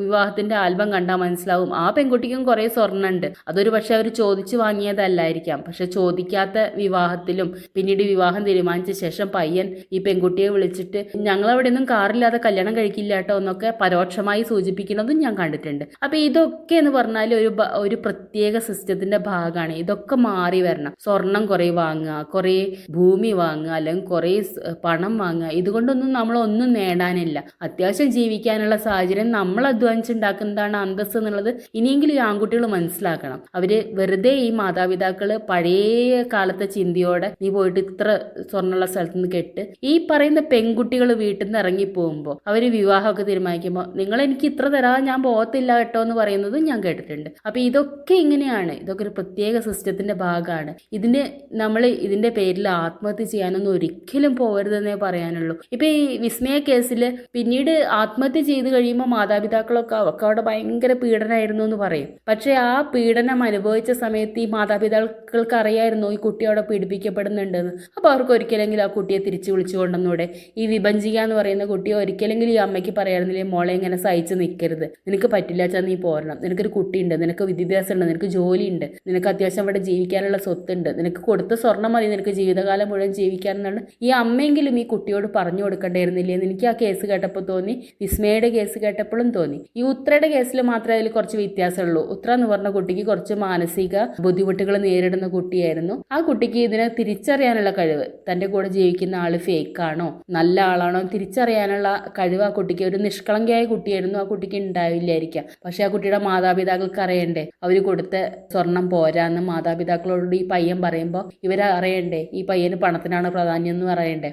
വിവാഹത്തിന്റെ ആൽബം കണ്ടാൽ മനസ്സിലാവും. ആ പെൺകുട്ടിക്കും കുറെ സ്വർണമുണ്ട് അതൊരു പക്ഷെ അവർ ചോദിച്ചു വാങ്ങിയതല്ലായിരിക്കാം. പക്ഷെ ചോദിക്കാത്ത വിവാഹത്തിലും പിന്നീട് വിവാഹം തീരുമാനിച്ച ശേഷം പയ്യൻ ഈ പെൺകുട്ടിയെ വിളിച്ചിട്ട് ഞങ്ങൾ അവിടെ ഒന്നും കാറില്ലാതെ കല്യാണം കഴിക്കില്ല കേട്ടോ എന്നൊക്കെ പരോക്ഷമായി സൂചിപ്പിക്കുന്നതും ഞാൻ കണ്ടിട്ടുണ്ട്. അപ്പൊ ഇതൊക്കെ എന്ന് പറഞ്ഞാൽ ഒരു ഒരു പ്രത്യേക സിസ്റ്റത്തിന്റെ ഭാഗമാണ്. ഇതൊക്കെ മാറി വരണം. സ്വർണം കുറെ വാങ്ങുക കുറെ ഭൂമി വാങ്ങുക അല്ലെങ്കിൽ കുറെ പണം വാങ്ങുക. ഇതുകൊണ്ടൊന്നും നമ്മൾ ഒന്നും നേടാനില്ല. അത്യാവശ്യം ജീവിക്കാനുള്ള സാഹചര്യം നമ്മൾ അധ്വാനിച്ചുണ്ടാക്കുന്നതാണ് അന്തസ് എന്നുള്ളത് ഇനിയെങ്കിലും ഈ ആൺകുട്ടികൾ മനസ്സിലാക്കണം. അവർ വെറുതെ ഈ മാതാപിതാക്കൾ പഴയ കാലത്തെ ചിന്തയോടെ നീ പോയിട്ട് ഇത്ര സ്വർണമുള്ള സ്ഥലത്ത് നിന്ന് കെട്ട് ഈ പറയുന്ന പെൺകുട്ടികൾ വീട്ടിൽ നിന്ന് ഇറങ്ങി പോകുമ്പോൾ അവർ വിവാഹമൊക്കെ തീരുമാനിക്കുമ്പോൾ നിങ്ങൾ എനിക്ക് ഇത്ര തരാതെ ഞാൻ പോകത്തില്ല കേട്ടോ എന്ന് പറയുന്നതും ഞാൻ കേട്ടിട്ടുണ്ട്. അപ്പൊ ഇതൊക്കെ ഇങ്ങനെയാണ്. ഇതൊക്കെ ഒരു പ്രത്യേക സിസ്റ്റത്തിന്റെ ഭാഗമാണ്. ഇതിന് നമ്മൾ ഇതിന്റെ പേരിൽ ആത്മഹത്യ ചെയ്യാനൊന്നും ഒരിക്കലും പോകരുതെന്നേ പറയാനുള്ളൂ. ഇപ്പൊ ഈ വിസ്മയ കേസിൽ പിന്നീട് ആത്മഹത്യ ചെയ്ത് കഴിയുമ്പോൾ മാതാപിതാക്കളൊക്കെ അവർക്ക് അവിടെ ഭയങ്കര പീഡനമായിരുന്നു എന്ന് പറയും. പക്ഷെ ആ പീഡനം അനുഭവിച്ച സമയത്ത് ഈ മാതാപിതാക്കൾക്ക് അറിയായിരുന്നു ഈ കുട്ടി അവിടെ പീഡിപ്പിക്കപ്പെടുന്നുണ്ടെന്ന്. അപ്പോൾ അവർക്ക് ഒരിക്കലെങ്കിലും ആ കുട്ടിയെ തിരിച്ചു വിളിച്ചു ഈ വിഭജിക എന്ന് പറയുന്ന കുട്ടിയെ ഒരിക്കലെങ്കിലും ഈ അമ്മയ്ക്ക് പറയാറുന്നില്ലേ മോളെ ഇങ്ങനെ സഹിച്ച് നിൽക്കരുത് നിനക്ക് പറ്റില്ല വെച്ചാൽ നീ പോരണം. നിനക്കൊരു കുട്ടിയുണ്ട് നിനക്ക് വിദ്യാഭ്യാസം ഉണ്ട് നിനക്ക് ജോലിയുണ്ട് നിനക്ക് അത്യാവശ്യം അവിടെ ജീവിക്കാനുള്ള സ്വത്തുണ്ട്. നിനക്ക് കൊടുത്ത സ്വർണം മതി നിനക്ക് ജീവിതകാലം മുഴുവൻ ജീവിക്കാനെന്നാണ് ഈ അമ്മയെങ്കിലും ഈ കുട്ടിയോട് പറഞ്ഞു കൊടുക്കേണ്ടായിരുന്നില്ലേ എന്ന് എനിക്ക് ആ കേസ് കേട്ടപ്പോൾ തോന്നി വിസ്മയുടെ കേസ് കേട്ടപ്പോഴും തോന്നി. ഈ ഉത്രയുടെ കേസിൽ മാത്രമേ അതിൽ കുറച്ച് വ്യത്യാസമുള്ളൂ. ഉത്ര എന്ന് പറഞ്ഞ കുട്ടിക്ക് കുറച്ച് മാനസിക ബുദ്ധിമുട്ടുകൾ നേരിടുന്ന കുട്ടിയായിരുന്നു. ആ കുട്ടിക്ക് ഇതിനെ തിരിച്ചറിയാനുള്ള കഴിവ് തന്റെ കൂടെ ജീവിക്കുന്ന ആൾ ഫേക്കാണോ നല്ല ആളാണോ തിരിച്ചറിയാനുള്ള കഴിവ് ആ കുട്ടിക്ക് ഒരു നിഷ്കളങ്കയായ കുട്ടിയായിരുന്നു ആ കുട്ടിക്ക് ഉണ്ടാവില്ലായിരിക്കാം. പക്ഷെ ആ കുട്ടിയുടെ മാതാപിതാക്കൾക്ക് അറിയണ്ടേ അവർ കൊടുത്ത സ്വർണം പോരാന്ന് മാതാപിതാക്കളോട് ഈ പയ്യൻ പറയുമ്പോൾ ഇവരറിയണ്ടേ ഈ പയ്യന് പണത്തിനാണ് പ്രാധാന്യം എന്ന് പറയണ്ടേ?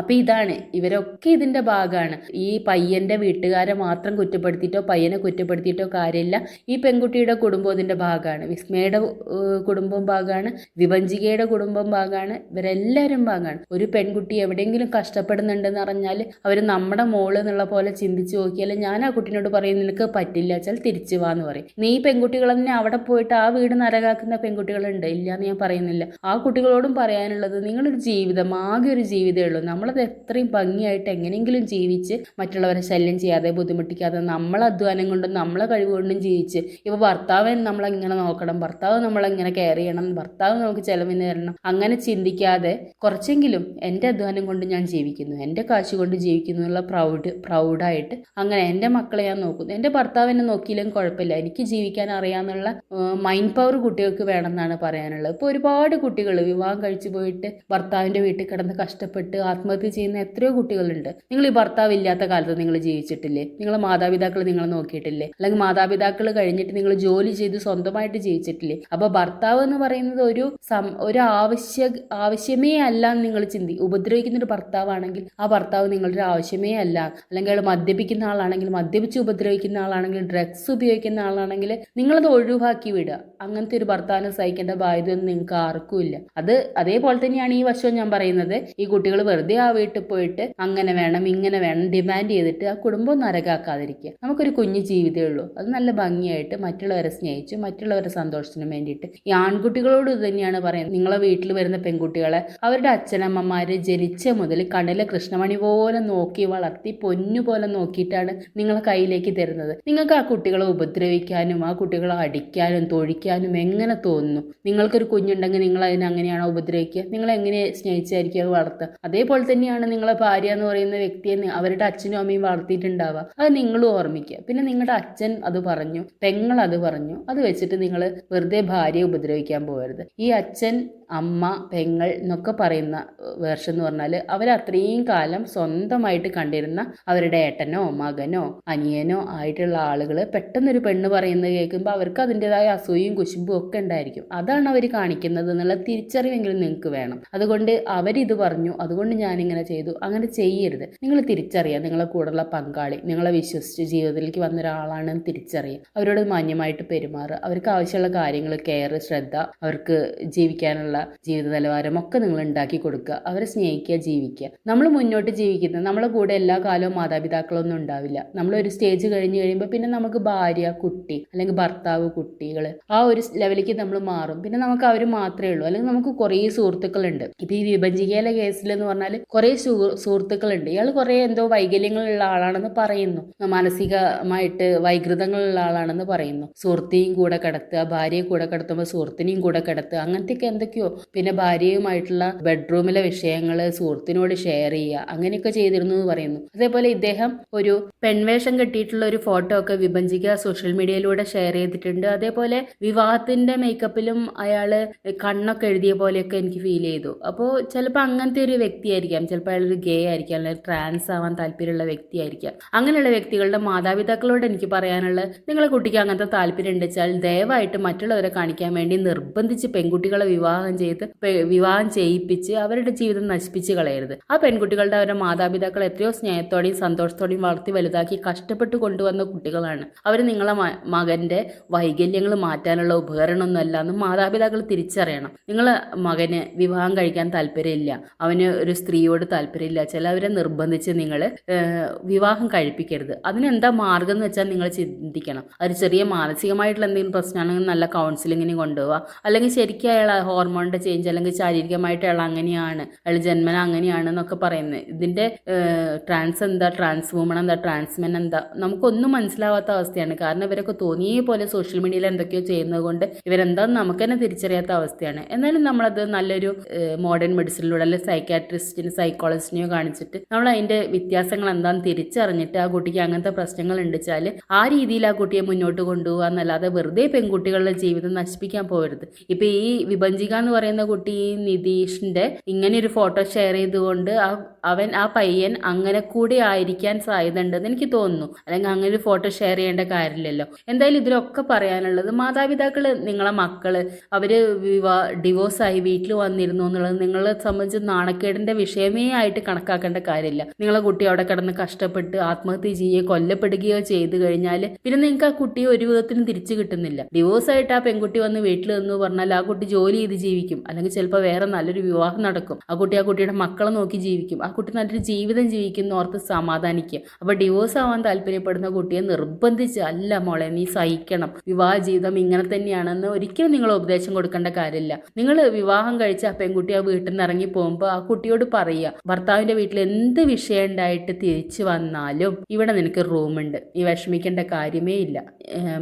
അപ്പൊ ഇതാണ് ഇവരൊക്കെ ഇതിന്റെ ഭാഗമാണ് ഈ പയ്യന്റെ വീട്ടുകാരെ മാത്രം കുറ്റപ്പെടുത്തിയിട്ടോ പയ്യനെ കുറ്റപ്പെടുത്തിയിട്ടോ കാര്യമില്ല. ഈ പെൺകുട്ടിയുടെ കുടുംബം ഇതിന്റെ ഭാഗമാണ് വിസ്മയുടെ കുടുംബം ഭാഗമാണ് വിവഞ്ചികയുടെ കുടുംബം ഭാഗമാണ് ഇവരെല്ലാവരും ഭാഗമാണ് ഒരു പെൺകുട്ടി എവിടെയെങ്കിലും കഷ്ടപ്പെടുന്നുണ്ടെന്ന് അറിഞ്ഞാൽ അവർ നമ്മുടെ മോൾ എന്നുള്ള പോലെ ചിന്തിച്ച് നോക്കിയാൽ ഞാൻ ആ കുട്ടീനോട് പറയും നിനക്ക് പറ്റില്ല വെച്ചാൽ തിരിച്ചു വാ എന്ന് പറയും. നീ പെൺകുട്ടികൾ തന്നെ അവിടെ പോയിട്ട് ആ വീട് നരകാക്കുന്ന പെൺകുട്ടികളുണ്ട്? ഇല്ല എന്ന് ഞാൻ പറയുന്നില്ല. ആ കുട്ടികളോടും പറയാനുള്ളത് നിങ്ങളൊരു ജീവിതം ആകെ ഒരു ജീവിതമേ ഉള്ളൂ. നമ്മളത് എത്രയും ഭംഗിയായിട്ട് എങ്ങനെയെങ്കിലും ജീവിച്ച് മറ്റുള്ളവരെ ശല്യം ചെയ്യാതെ ബുദ്ധിമുട്ടിക്കാതെ നമ്മൾ അധ്വാനം കൊണ്ടും നമ്മളെ കഴിവ് കൊണ്ടും ജീവിച്ച് ഇപ്പോൾ ഭർത്താവ് നമ്മളെങ്ങനെ നോക്കണം ഭർത്താവ് നമ്മളെങ്ങനെ കെയർ ചെയ്യണം ഭർത്താവ് നമുക്ക് ചെലവിന് തരണം അങ്ങനെ ചിന്തിക്കാതെ കുറച്ചെങ്കിലും എന്റെ അധ്വാനം കൊണ്ട് ഞാൻ ജീവിക്കുന്നു എന്റെ കാശ് കൊണ്ട് ജീവിക്കുന്നു എന്നുള്ള പ്രൗഡ് പ്രൗഡായിട്ട് അങ്ങനെ എന്റെ മക്കളെ ഞാൻ നോക്കുന്നു. എന്റെ ഭർത്താവ് എന്നെ നോക്കിയില്ലെങ്കിൽ കുഴപ്പമില്ല. എനിക്ക് ജീവിക്കാൻ അറിയാമെന്നുള്ള മൈൻഡ് പവർ കുട്ടികൾക്ക് വേണമെന്നാണ് പറയാനുള്ളത്. ഇപ്പോൾ ഒരുപാട് കുട്ടികൾ വിവാഹം കഴിച്ചു പോയിട്ട് ഭർത്താവിന്റെ വീട്ടിൽ കിടന്ന് കഷ്ടപ്പെട്ട് ആത്മഹത്യ ചെയ്യുന്ന എത്രയോ കുട്ടികളുണ്ട്. നിങ്ങൾ ഈ ഭർത്താവ് ഇല്ലാത്ത കാലത്ത് നിങ്ങൾ ജീവിച്ചിട്ടില്ലേ? നിങ്ങളെ മാതാപിതാക്കൾ നിങ്ങളെ നോക്കിയിട്ടില്ലേ? അല്ലെങ്കിൽ മാതാപിതാക്കൾ കഴിഞ്ഞിട്ട് നിങ്ങൾ ജോലി ചെയ്ത് സ്വന്തമായിട്ട് ജീവിച്ചിട്ടില്ലേ? അപ്പോൾ ഭർത്താവ് എന്ന് പറയുന്നത് ഒരു സം ഒരു ആവശ്യ ആവശ്യമേ അല്ല എന്ന് നിങ്ങൾ ചിന്തി ഉപദ്രവിക്കുന്ന ഒരു ഭർത്താവാണെങ്കിൽ ആ ഭർത്താവ് നിങ്ങളുടെ ആവശ്യമേ അല്ല. അല്ലെങ്കിൽ അയാൾ മദ്യപിക്കുന്ന ആളാണെങ്കിൽ മദ്യപിച്ച് ഉപദ്രവിക്കുന്ന ആളാണെങ്കിൽ ഡ്രഗ്സ് ഉപയോഗിക്കുന്ന ആളാണെങ്കിൽ നിങ്ങളത് ഒഴിവാക്കി വിടുക. അങ്ങനത്തെ ഒരു ഭർത്താവിനെ സഹിക്കേണ്ട ബാധ്യതയൊന്നും നിങ്ങൾക്ക് ആർക്കും ഇല്ല. അത് അതേപോലെ തന്നെയാണ് ഈ വശവും ഞാൻ പറയുന്നത്. ഈ കുട്ടികൾ വെറുതെ ആ വീട്ടിൽ പോയിട്ട് അങ്ങനെ വേണം ഇങ്ങനെ വേണം ഡിമാൻഡ് ചെയ്തിട്ട് ആ കുടുംബം നരകാക്കാതിരിക്കുക നമുക്കൊരു കുഞ്ഞു ജീവിതമേ ഉള്ളൂ. അത് നല്ല ഭംഗിയായിട്ട് മറ്റുള്ളവരെ സ്നേഹിച്ചു മറ്റുള്ളവരുടെ സന്തോഷത്തിന് വേണ്ടിയിട്ട് ഈ ആൺകുട്ടികളോട് തന്നെയാണ് പറയുന്നത്. നിങ്ങളെ വീട്ടിൽ വരുന്ന പെൺകുട്ടികളെ അവരുടെ അച്ഛനമ്മമാര് ജനിച്ച മുതൽ കണ്ണിലെ കൃഷ്ണമണി പോലെ നോക്കി വളർത്തി പൊന്നു പോലെ നോക്കിയിട്ടാണ് നിങ്ങളെ കയ്യിലേക്ക് തരുന്നത്. നിങ്ങൾക്ക് ആ കുട്ടികളെ ഉപദ്രവിക്കാനും ആ കുട്ടികളെ അടിക്കാനും തൊഴിക്കാനും എങ്ങനെ തോന്നുന്നു? നിങ്ങൾക്കൊരു കുഞ്ഞുണ്ടെങ്കിൽ നിങ്ങൾ അതിനെ അങ്ങനെയാണോ ഉപദ്രവിക്കുക? നിങ്ങൾ എങ്ങനെ സ്നേഹിച്ചായിരിക്കും അത് വളർത്തുക? അതേപോലെ തന്നെയാണ് നിങ്ങളെ ഭാര്യ എന്ന് പറയുന്ന വ്യക്തിയെ അവരുടെ അച്ഛനും അമ്മയും വളർത്തിയിട്ടുണ്ടാവുക. അത് നിങ്ങളും ഓർമ്മിക്കുക. പിന്നെ നിങ്ങളുടെ അച്ഛൻ അത് പറഞ്ഞു പെങ്ങൾ അത് പറഞ്ഞു. അത് വെച്ചിട്ട് നിങ്ങൾ വെറുതെ ഭാര്യയെ ഉപദ്രവിക്കാൻ പോകരുത്. ഈ അച്ഛൻ അമ്മ പെങ്ങൾ എന്നൊക്കെ പറയുന്ന വേർഷൻ എന്ന് പറഞ്ഞാൽ അവർ അത്രയും കാലം സ്വന്തമായിട്ട് കണ്ടിരുന്ന അവരുടെ ഏട്ടനോ മകനോ അനിയനോ ആയിട്ടുള്ള ആളുകൾ പെട്ടെന്നൊരു പെണ്ണ് പറയുന്നത് കേൾക്കുമ്പോൾ അവർക്ക് അതിന്റെതായ അസൂയയും കുശുമ്പും ഒക്കെ ഉണ്ടായിരിക്കും. അതാണ് അവർ കാണിക്കുന്നത് എന്നുള്ള തിരിച്ചറിവെങ്കിലും നിങ്ങൾക്ക് വേണം. അതുകൊണ്ട് അവരിത് പറഞ്ഞു അതുകൊണ്ട് ഞാനിങ്ങനെ ചെയ്തു അങ്ങനെ ചെയ്യരുത്. നിങ്ങൾ തിരിച്ചറിയുക നിങ്ങളെ കൂടെയുള്ള പങ്കാളി നിങ്ങളെ വിശ്വസിച്ച് ജീവിതത്തിലേക്ക് വന്ന ഒരാളാണ് തിരിച്ചറിയുക അവരോട് മാന്യമായിട്ട് പെരുമാറുക അവർക്ക് ആവശ്യമുള്ള കാര്യങ്ങൾ കെയർ ശ്രദ്ധ അവർക്ക് ജീവിക്കാനുള്ള ജീവിത നിലവാരം ഒക്കെ നിങ്ങൾ ഉണ്ടാക്കി കൊടുക്കുക. അവരെ സ്നേഹിക്കുക ജീവിക്കുക. നമ്മൾ മുന്നോട്ട് ജീവിക്കുന്നത് നമ്മളെ കൂടെ എല്ലാ കാലവും മാതാപിതാക്കളൊന്നും ഉണ്ടാവില്ല. നമ്മൾ ഒരു സ്റ്റേജ് കഴിഞ്ഞ് കഴിയുമ്പോൾ പിന്നെ നമുക്ക് ഭാര്യ കുട്ടി അല്ലെങ്കിൽ ഭർത്താവ് കുട്ടികൾ ആ ഒരു ലെവലിലേക്ക് നമ്മൾ മാറും. പിന്നെ നമുക്ക് അവർ മാത്രമേ ഉള്ളൂ. അല്ലെങ്കിൽ നമുക്ക് കുറേ സുഹൃത്തുക്കളുണ്ട്. ഇപ്പം ഈ കേസിൽ എന്ന് പറഞ്ഞാൽ കുറേ സുഹൃ- സുഹൃത്തുക്കളുണ്ട്. ഇയാൾ കുറേ എന്തോ വൈകല്യങ്ങളുള്ള ആളാണെന്ന് പറയുന്നു. മാനസികമായിട്ട് വൈകൃതങ്ങളുള്ള ആളാണെന്ന് പറയുന്നു. സുഹൃത്തിനെയും കൂടെ കിടത്തുക ഭാര്യയെ കൂടെ കിടത്തുമ്പോൾ സുഹൃത്തിനെയും കൂടെ കിടത്തുക അങ്ങനത്തെയൊക്കെ എന്തൊക്കെയോ പിന്നെ ഭാര്യയുമായിട്ടുള്ള ബെഡ്റൂമിലെ വിഷയങ്ങൾ സുഹൃത്തിനോട് ഷെയർ ചെയ്യുക അങ്ങനെയൊക്കെ ചെയ്തിരുന്നു എന്ന് പറയുന്നു. അതേപോലെ ഇദ്ദേഹം ഒരു പെൺവേഷം കെട്ടിയിട്ടുള്ള ഒരു ഫോട്ടോ ഒക്കെ വിഭജിക്ക സോഷ്യൽ മീഡിയയിലൂടെ ഷെയർ ചെയ്തിട്ടുണ്ട്. അതേപോലെ വിവാഹത്തിന്റെ മേക്കപ്പിലും അയാൾ കണ്ണൊക്കെ എഴുതിയ പോലെയൊക്കെ എനിക്ക് ഫീൽ ചെയ്തു. അപ്പോൾ ചിലപ്പോൾ അങ്ങനത്തെ ഒരു വ്യക്തിയായിരിക്കാം. ചിലപ്പോൾ അയാൾ ഒരു ഗേ ആയിരിക്കാം അല്ലെങ്കിൽ ട്രാൻസ് ആവാൻ താല്പര്യമുള്ള വ്യക്തിയായിരിക്കാം. അങ്ങനെയുള്ള വ്യക്തികളുടെ മാതാപിതാക്കളോട് എനിക്ക് പറയാനുള്ളത് നിങ്ങളെ കുട്ടിക്ക് അങ്ങനത്തെ താല്പര്യം ഉണ്ട് വെച്ചാൽ ദയവായിട്ട് മറ്റുള്ളവരെ കാണിക്കാൻ വേണ്ടി നിർബന്ധിച്ച് പെൺകുട്ടികളെ വിവാഹം ചെയ്ത് വിവാഹം ചെയ്യിപ്പിച്ച് അവരുടെ ജീവിതം നശിപ്പിച്ച് കളയരുത്. ആ പെൺകുട്ടികളുടെ അവരുടെ മാതാപിതാക്കൾ എത്രയോ സ്നേഹത്തോടെയും സന്തോഷത്തോടെയും വളർത്തി വലുതാക്കി കഷ്ടപ്പെട്ട് കൊണ്ടുവന്ന കുട്ടികളാണ്. അവർ നിങ്ങളെ മകന്റെ വൈകല്യങ്ങൾ മാറ്റാനുള്ള ഉപകരണമൊന്നുമല്ല എന്ന് മാതാപിതാക്കൾ തിരിച്ചറിയണം. നിങ്ങളെ മകന് വിവാഹം കഴിക്കാൻ താല്പര്യമില്ല. അവന് ഒരു സ്ത്രീയോട് താല്പര്യമില്ല. ചിലവരെ നിർബന്ധിച്ച് നിങ്ങൾ വിവാഹം കഴിപ്പിക്കരുത്. അതിനെന്താ മാർഗം എന്ന് വെച്ചാൽ നിങ്ങൾ ചിന്തിക്കണം. അത് ചെറിയ മാനസികമായിട്ടുള്ള എന്തെങ്കിലും പ്രശ്നമാണെങ്കിൽ നല്ല കൗൺസിലിങ്ങിന് കൊണ്ടുപോവുക അല്ലെങ്കിൽ ശരിക്കും അയാൾ ഹോർമോണിന്റെ ചേഞ്ച് അല്ലെങ്കിൽ ശാരീരികമായിട്ട് അയാൾ അങ്ങനെയാണ് അയാൾ ജന്മന അങ്ങനെയാണ് എന്നൊക്കെ പറയുന്നത്. ഇതിന്റെ ട്രാൻസ് എന്താ ട്രാൻസ് വുമൺ എന്താ ട്രാൻസ്മെൻ എന്താ നമുക്കൊന്നും മനസ്സിലാവാത്ത അവസ്ഥയാണ്. കാരണം ഇവരൊക്കെ തോന്നിയ പോലെ സോഷ്യൽ മീഡിയയിൽ എന്തൊക്കെയോ ചെയ്യുന്നത് കൊണ്ട് ഇവരെന്താന്ന് നമുക്ക് തന്നെ തിരിച്ചറിയാത്ത അവസ്ഥയാണ്. എന്നാലും നമ്മളത് നല്ലൊരു മോഡേൺ മെഡിസിനിലൂടെ അല്ലെങ്കിൽ സൈക്കാട്രിസ്റ്റിന് സൈക്കോളജിസ്റ്റിനെയോ കാണിച്ചിട്ട് നമ്മൾ അതിന്റെ വ്യത്യാസങ്ങൾ എന്താണെന്ന് തിരിച്ചറിഞ്ഞിട്ട് ആ കുട്ടിക്ക് അങ്ങനത്തെ പ്രശ്നങ്ങൾ ഉണ്ടെച്ചാൽ ആ രീതിയിൽ ആ കുട്ടിയെ മുന്നോട്ട് കൊണ്ടുപോകാന്നല്ലാതെ വെറുതെ പെൺകുട്ടികളുടെ ജീവിതം നശിപ്പിക്കാൻ പോകരുത്. ഇപ്പൊ ഈ വിഭജിക എന്ന് എന്ന് പറയുന്ന കുട്ടി നിതീഷിന്റെ ഇങ്ങനെ ഒരു ഫോട്ടോ ഷെയർ ചെയ്തുകൊണ്ട് ആ അവൻ ആ പയ്യൻ അങ്ങനെ കൂടി ആയിരിക്കാൻ സാധ്യത ഉണ്ടെന്ന് എനിക്ക് തോന്നുന്നു. അല്ലെങ്കിൽ അങ്ങനെ ഒരു ഫോട്ടോ ഷെയർ ചെയ്യേണ്ട കാര്യമില്ലല്ലോ. എന്തായാലും ഇതിലൊക്കെ പറയാനുള്ളത് മാതാപിതാക്കൾ നിങ്ങളെ മക്കൾ അവർ വിവാ ഡിവോഴ്സായി വീട്ടിൽ വന്നിരുന്നു എന്നുള്ളത് നിങ്ങളെ സംബന്ധിച്ച് നാണക്കേടിന്റെ വിഷയമേ ആയിട്ട് കണക്കാക്കേണ്ട കാര്യമില്ല. നിങ്ങളെ കുട്ടി അവിടെ കിടന്ന് കഷ്ടപ്പെട്ട് ആത്മഹത്യ ചെയ്യുകയോ കൊല്ലപ്പെടുകയോ ചെയ്തു കഴിഞ്ഞാൽ പിന്നെ നിങ്ങൾക്ക് ആ കുട്ടിയെ ഒരു വിധത്തിനും തിരിച്ചു കിട്ടുന്നില്ല. ഡിവോഴ്സ് ആയിട്ട് ആ പെൺകുട്ടി വന്ന് വീട്ടിൽ നിന്ന് പറഞ്ഞാൽ ആ കുട്ടി ജോലി ചെയ്ത് ജീവിക്കും. അല്ലെങ്കിൽ ചിലപ്പോൾ വേറെ നല്ലൊരു വിവാഹം നടക്കും. ആ കുട്ടി ആ കുട്ടിയുടെ മക്കളെ നോക്കി ജീവിക്കും. ആ കുട്ടി നല്ലൊരു ജീവിതം ജീവിക്കുന്ന ഓർത്ത് സമാധാനിക്കുക. അപ്പൊ ഡിവോഴ്സ് ആവാൻ താല്പര്യപ്പെടുന്ന കുട്ടിയെ നിർബന്ധിച്ച് അല്ല മോളെ നീ സഹിക്കണം. വിവാഹ ജീവിതം ഇങ്ങനെ തന്നെയാണെന്ന് ഒരിക്കലും നിങ്ങൾ ഉപദേശം കൊടുക്കേണ്ട കാര്യമില്ല. നിങ്ങൾ വിവാഹം കഴിച്ച് ആ പെൺകുട്ടി ആ വീട്ടിൽ നിന്ന് ഇറങ്ങി പോകുമ്പോൾ ആ കുട്ടിയോട് പറയുക ഭർത്താവിന്റെ വീട്ടിൽ എന്ത് വിഷയം ഉണ്ടായിട്ട് തിരിച്ചു വന്നാലും ഇവിടെ നിനക്ക് റൂമുണ്ട് നീ വിഷമിക്കേണ്ട കാര്യമേ ഇല്ല.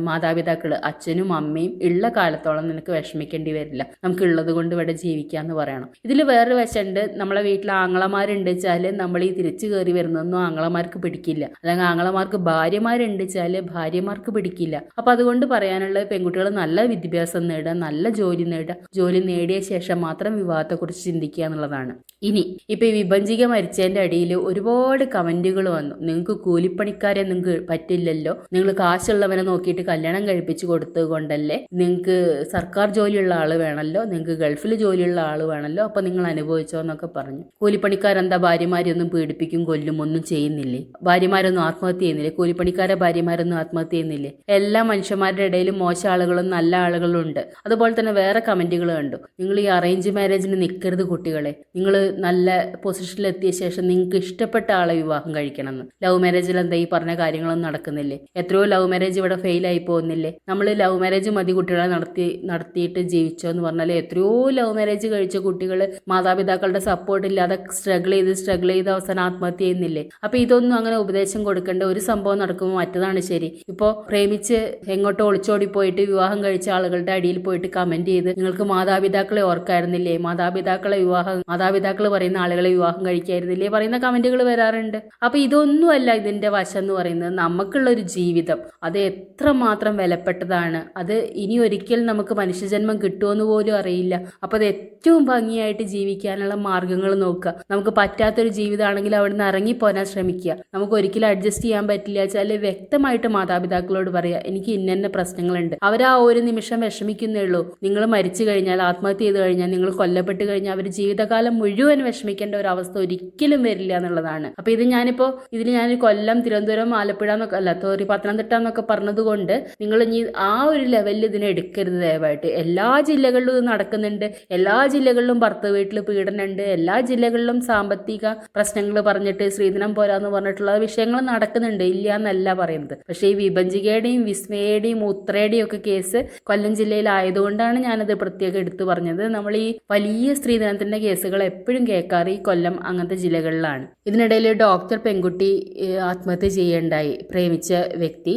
മാതാപിതാക്കൾ അച്ഛനും അമ്മയും ഉള്ള കാലത്തോളം നിനക്ക് വിഷമിക്കേണ്ടി വരില്ല. നമുക്ക് കൊണ്ട് ഇവിടെ ജീവിക്കാന്ന് പറയണം. ഇതിൽ വേറൊരു വശമുണ്ട് നമ്മളെ വീട്ടിൽ ആങ്ങളമാരുണ്ട് വെച്ചാൽ നമ്മൾ ഈ തിരിച്ചു കയറി വരുന്നതൊന്നും ആങ്ങളമാർക്ക് പിടിക്കില്ല. അല്ലെങ്കിൽ ആങ്ങളമാർക്ക് ഭാര്യമാരുണ്ട് വെച്ചാൽ ഭാര്യമാർക്ക് പിടിക്കില്ല. അപ്പൊ അതുകൊണ്ട് പറയാനുള്ളത് പെൺകുട്ടികൾ നല്ല വിദ്യാഭ്യാസം നേടുക നല്ല ജോലി നേടുക. ജോലി നേടിയ ശേഷം മാത്രം വിവാഹത്തെക്കുറിച്ച് ചിന്തിക്കുക എന്നുള്ളതാണ്. ഇനി ഇപ്പൊ ഈ വിഭജിക മരിച്ചതിന്റെ അടിയിൽ ഒരുപാട് കമന്റുകൾ വന്നു. നിങ്ങൾക്ക് കൂലിപ്പണിക്കാരെ നിങ്ങൾക്ക് പറ്റില്ലല്ലോ. നിങ്ങൾ കാശുള്ളവനെ നോക്കിയിട്ട് കല്യാണം കഴിപ്പിച്ചു കൊടുത്തത് കൊണ്ടല്ലേ നിങ്ങൾക്ക് സർക്കാർ ജോലിയുള്ള ആൾ വേണമല്ലോ നിങ്ങൾക്ക് ഗൾഫിൽ ജോലിയുള്ള ആൾ വേണമല്ലോ അപ്പൊ നിങ്ങൾ അനുഭവിച്ചോ എന്നൊക്കെ പറഞ്ഞു. കൂലിപ്പണിക്കാരെന്താ ഭാര്യമാരെയൊന്നും പീഡിപ്പിക്കും കൊല്ലും ഒന്നും ചെയ്യുന്നില്ലേ? ഭാര്യമാരൊന്നും ആത്മഹത്യ ചെയ്യുന്നില്ലേ? കൂലിപ്പണിക്കാരെ ഭാര്യമാരൊന്നും ആത്മഹത്യ ചെയ്യുന്നില്ലേ? എല്ലാ മനുഷ്യന്മാരുടെ ഇടയിലും മോശം ആളുകളും നല്ല ആളുകളും ഉണ്ട്. അതുപോലെ തന്നെ വേറെ കമന്റുകൾ കണ്ടു. നിങ്ങൾ ഈ അറേഞ്ച് മാരേജിന് നിൽക്കരുത് കുട്ടികളെ. നിങ്ങൾ നല്ല പൊസിഷനിൽ എത്തിയ ശേഷം നിങ്ങൾക്ക് ഇഷ്ടപ്പെട്ട ആളെ വിവാഹം കഴിക്കണം എന്ന് ലവ് മാരേജിൽ എന്താ ഈ പറഞ്ഞ കാര്യങ്ങളൊന്നും നടക്കുന്നില്ലേ? എത്രയോ ലവ് മാരേജ് ഇവിടെ ഫെയിൽ ആയി പോകുന്നില്ലേ? നമ്മൾ ലവ് മാരേജ് മതി കുട്ടികളെ നടത്തി നടത്തിയിട്ട് ജീവിച്ചോ എന്ന് പറഞ്ഞാൽ എത്രയോ ലവ് മാരേജ് കഴിച്ച കുട്ടികൾ മാതാപിതാക്കളുടെ സപ്പോർട്ട് ഇല്ലാതെ സ്ട്രഗിൾ ചെയ്ത് സ്ട്രഗിൾ ചെയ്ത് അവസാനം ആത്മഹത്യ ചെയ്യുന്നില്ലേ? അപ്പൊ ഇതൊന്നും അങ്ങനെ ഉപദേശം കൊടുക്കേണ്ട ഒരു സംഭവം നടക്കുമ്പോൾ മറ്റതാണ് ശരി. ഇപ്പോൾ പ്രേമിച്ച് എങ്ങോട്ടോ ഒളിച്ചോടി പോയിട്ട് വിവാഹം കഴിച്ച ആളുകളുടെ അടിയിൽ പോയിട്ട് കമന്റ് ചെയ്ത് നിങ്ങൾക്ക് മാതാപിതാക്കളെ ഓർക്കായിരുന്നില്ലേ? മാതാപിതാക്കളെ വിവാഹം മാതാപിതാക്കൾ പറയുന്ന ആളുകളെ വിവാഹം കഴിക്കായിരുന്നില്ലേ? പറയുന്ന കമന്റുകൾ വരാറുണ്ട്. അപ്പൊ ഇതൊന്നുമല്ല ഇതിന്റെ വശം എന്ന് പറയുന്നത്. നമുക്കുള്ള ഒരു ജീവിതം. അത് എത്ര മാത്രം വിലപ്പെട്ടതാണ്. അത് ഇനി ഒരിക്കൽ നമുക്ക് മനുഷ്യജന്മം കിട്ടുമെന്ന് പോലും അറിയില്ല. അപ്പൊ അത് ഏറ്റവും ഭംഗിയായിട്ട് ജീവിക്കാനുള്ള മാർഗങ്ങൾ നോക്കുക. നമുക്ക് പറ്റാത്തൊരു ജീവിതമാണെങ്കിൽ അവിടെ നിന്ന് ഇറങ്ങിപ്പോരാൻ ശ്രമിക്കുക. നമുക്ക് ഒരിക്കലും അഡ്ജസ്റ്റ് ചെയ്യാൻ പറ്റില്ല വെച്ചാൽ വ്യക്തമായിട്ട് മാതാപിതാക്കളോട് പറയുക എനിക്ക് ഇന്ന പ്രശ്നങ്ങളുണ്ട്. അവർ ആ ഒരു നിമിഷം വിഷമിക്കുന്നേ ഉള്ളൂ. നിങ്ങൾ മരിച്ചു കഴിഞ്ഞാൽ ആത്മഹത്യ ചെയ്ത് കഴിഞ്ഞാൽ നിങ്ങൾ കൊല്ലപ്പെട്ട് കഴിഞ്ഞാൽ അവർ ജീവിതകാലം മുഴുവൻ വിഷമിക്കേണ്ട ഒരു അവസ്ഥ ഒരിക്കലും വരില്ല എന്നുള്ളതാണ്. അപ്പൊ ഇത് ഞാനിപ്പോ ഇതിൽ ഞാൻ കൊല്ലം തിരുവനന്തപുരം ആലപ്പുഴ എന്നൊക്കെ അല്ല തോറി പത്തനംതിട്ട എന്നൊക്കെ പറഞ്ഞതുകൊണ്ട് നിങ്ങൾ ഇനി ആ ഒരു ലെവലിൽ ഇതിനെ എടുക്കരുത് ദയവായിട്ട്. എല്ലാ ജില്ലകളിലും ഇത് നടക്കുന്നുണ്ട് എല്ലാ ജില്ലകളിലും ഭർത്ത വീട്ടിൽ പീഡനമുണ്ട്. എല്ലാ ജില്ലകളിലും സാമ്പത്തിക പ്രശ്നങ്ങൾ പറഞ്ഞിട്ട് സ്ത്രീധനം പോരാന്ന് പറഞ്ഞിട്ടുള്ള വിഷയങ്ങൾ നടക്കുന്നുണ്ട്. ഇല്ല എന്നല്ല പറയുന്നത്. പക്ഷേ ഈ വിഭജികയുടെയും വിസ്മയുടെയും ഉത്രയുടെയും ഒക്കെ കേസ് കൊല്ലം ജില്ലയിൽ ജില്ലയിലായതുകൊണ്ടാണ് ഞാനത് പ്രത്യേകം എടുത്തു പറഞ്ഞത്. നമ്മൾ ഈ വലിയ സ്ത്രീധനത്തിന്റെ കേസുകൾ എപ്പോഴും കേൾക്കാറ് ഈ കൊല്ലം അങ്ങനത്തെ ജില്ലകളിലാണ്. ഇതിനിടയിൽ ഡോക്ടർ പെൺകുട്ടി ആത്മഹത്യ ചെയ്യേണ്ടായി പ്രേമിച്ച വ്യക്തി